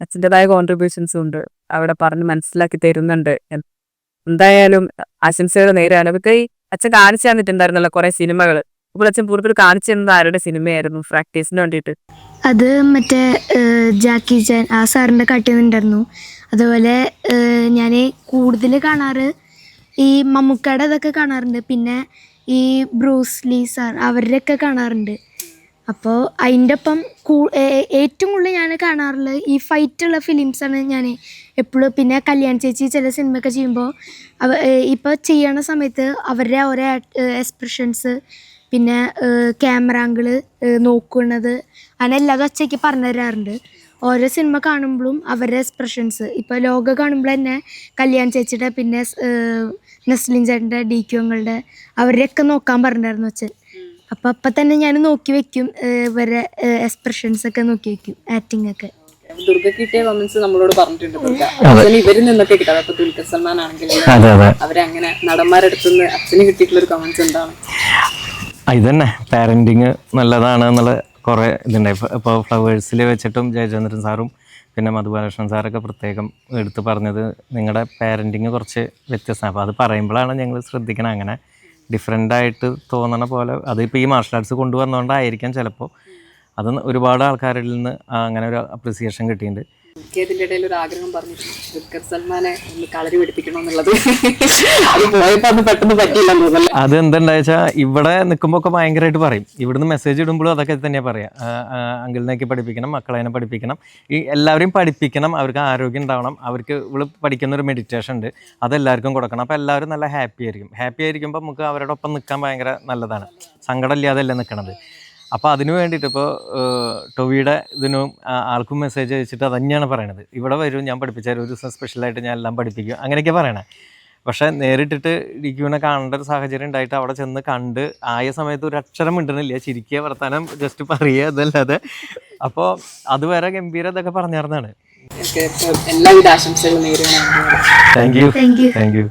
S3: അച്ഛന്റെതായ കോൺട്രിബ്യൂഷൻസ് ഉണ്ട്. അവിടെ പറഞ്ഞ് മനസ്സിലാക്കി തരുന്നുണ്ട്. എന്തായാലും ആശംസകൾ നേരെയാണ് അവർക്ക് അച്ഛൻ കാണിച്ചു തന്നിട്ടുണ്ടായിരുന്നല്ലോ കുറെ സിനിമകൾ അപ്പോൾ അച്ഛൻ കൂടുതൽ കാണിച്ചു ആരുടെ സിനിമയായിരുന്നു? പ്രാക്ടീസിന് വേണ്ടിയിട്ട്.
S2: അത് മറ്റേ ജാക്കി ചാൻ ആ സാറിന്റെ കാട്ടിന്നുണ്ടായിരുന്നു. അതുപോലെ ഞാൻ കൂടുതൽ കാണാറ് ഈ മമ്മൂക്കയുടെ ഇതൊക്കെ കാണാറുണ്ട്. പിന്നെ ഈ ബ്രൂസ് ലീ സാർ അവരുടെയൊക്കെ കാണാറുണ്ട്. അപ്പോൾ അതിന്റെ ഒപ്പം ഏറ്റവും കൂടുതൽ ഞാൻ കാണാറുള്ളത് ഈ ഫൈറ്റുള്ള ഫിലിംസാണ് ഞാൻ എപ്പോഴും പിന്നെ കല്യാൺ ചേച്ചി ചില സിനിമയൊക്കെ ചെയ്യുമ്പോൾ അവ ഇപ്പോൾ ചെയ്യണ സമയത്ത് അവരുടെ ഓരോ എക്സ്പ്രഷൻസ് പിന്നെ ക്യാമറ ആംഗിൾ നോക്കുന്നത് അങ്ങനെ എല്ലാതും അച്ഛയ്ക്ക് പറഞ്ഞു തരാറുണ്ട്. ഓരോ സിനിമ കാണുമ്പോഴും അവരുടെ എക്സ്പ്രഷൻസ് ഇപ്പോൾ ലോക കാണുമ്പോൾ തന്നെ കല്യാൺ ചേച്ചിയുടെ പിന്നെ നസ്ലിൻ ചേട്ടന്റെ ഡി ക്യൂങ്ങളുടെ അവരുടെയൊക്കെ നോക്കാൻ പറഞ്ഞിട്ടുണ്ടായിരുന്നു അച്ഛൻ. അപ്പം അപ്പം തന്നെ ഞാൻ നോക്കി വെക്കും ഇവരെ ഇവരുടെ എക്സ്പ്രഷൻസ് ഒക്കെ നോക്കി വെക്കും ആക്ടിങ് ഒക്കെ.
S3: ദുർഗ കിട്ടിയ കമന്റ്സ് നമ്മളോട് പറഞ്ഞിട്ടുണ്ട് ദുർഗ. അച്ഛന് ഇവരിൽ നിന്നൊക്കെ കിട്ടാം. അപ്പൊ ദുൽഖർ സൽമാൻ ആണെങ്കിലും
S4: അതെ അതെ.
S3: അവരങ്ങനെ നടന്മാരുടെ അടുത്തുനിന്ന് അച്ഛന് കിട്ടിയിട്ടുള്ള ഒരു കമന്റ്സ് എന്താണ്?
S4: ഇതന്നെ. പാരന്റിങ് നല്ലതാണ് എന്നുള്ള കുറേ ഇതുണ്ടായി ഇപ്പോൾ ഫ്ലവേഴ്സിൽ വെച്ചിട്ടും ജയചന്ദ്രൻ സാറും പിന്നെ മധുബാലകൃഷ്ണൻ സാറൊക്കെ പ്രത്യേകം എടുത്തു പറഞ്ഞത് നിങ്ങളുടെ പാരന്റിങ് കുറച്ച് വ്യത്യസ്തമാണ്. അപ്പോൾ അത് പറയുമ്പോഴാണ് ഞങ്ങൾ ശ്രദ്ധിക്കണം. അങ്ങനെ ഡിഫറെന്റ് ആയിട്ട് തോന്നണ പോലെ അതിപ്പോൾ ഈ മാർഷൽ ആർട്സ് കൊണ്ടുവന്നുകൊണ്ടായിരിക്കാം ചിലപ്പോൾ അത് ഒരുപാട് ആൾക്കാരിൽ നിന്ന് അങ്ങനെ ഒരു അപ്രിസിയേഷൻ കിട്ടിയിട്ടുണ്ട്.
S3: എനിക്ക് ഇതിന്റെ ഇടയിൽ ഒരു ആഗ്രഹം പറഞ്ഞു ദുൽഖർ സൽമാനെ ഒന്ന് കളരി പഠിപ്പിക്കണം എന്നുള്ളത്. അത് എന്താ അത് പെട്ടെന്ന് തോന്നല്ലേ
S4: അത് ഇവിടെ നിൽക്കുമ്പോൾ ഒക്കെ ഭയങ്കരമായിട്ട് പറയും. ഇവിടുന്ന് മെസ്സേജ് ഇടുമ്പോഴും അതൊക്കെ തന്നെയാണ് പറയാം. അങ്കിളിനേക്ക് പഠിപ്പിക്കണം മക്കളതിനെ പഠിപ്പിക്കണം. ഈ എല്ലാവരെയും പഠിപ്പിക്കണം അവർക്ക് ആരോഗ്യം ഉണ്ടാവണം അവർക്ക് ഇവിടെ പഠിക്കുന്ന ഒരു മെഡിറ്റേഷൻ ഉണ്ട്. അത് എല്ലാവർക്കും കൊടുക്കണം. അപ്പോൾ എല്ലാവരും നല്ല ഹാപ്പി ആയിരിക്കും. ഹാപ്പി ആയിരിക്കുമ്പോൾ നമുക്ക് അവരോടൊപ്പം നിൽക്കാൻ ഭയങ്കര നല്ലതാണ്. സങ്കടമില്ലാതല്ല നിൽക്കണത് അപ്പോൾ അതിനു വേണ്ടിയിട്ട് ഇപ്പോൾ ടൊവിയുടെ ഇതിനും ആൾക്കും മെസ്സേജ് അയച്ചിട്ട് അത് തന്നെയാണ് പറയണത്. ഇവിടെ വരും ഞാൻ പഠിപ്പിച്ചാൽ ഒരു ദിവസം സ്പെഷ്യലായിട്ട് ഞാൻ എല്ലാം പഠിപ്പിക്കും. അങ്ങനെയൊക്കെ പറയണേ. പക്ഷേ നേരിട്ടിട്ട് ഡിക്യൂനെ കാണേണ്ട ഒരു സാഹചര്യം ഉണ്ടായിട്ട് അവിടെ ചെന്ന് കണ്ട് ആയ സമയത്ത് ഒരു അക്ഷരം മിണ്ടണില്ല ചിരിക്കുക വർത്താനം ജസ്റ്റ് പറയുക അതല്ലാതെ അപ്പോൾ അതുവരെ ഗംഭീര ഇതൊക്കെ പറഞ്ഞിരുന്നതാണ്
S3: എല്ലാവിധ ആശംസകളും
S2: താങ്ക് യു
S4: താങ്ക് യു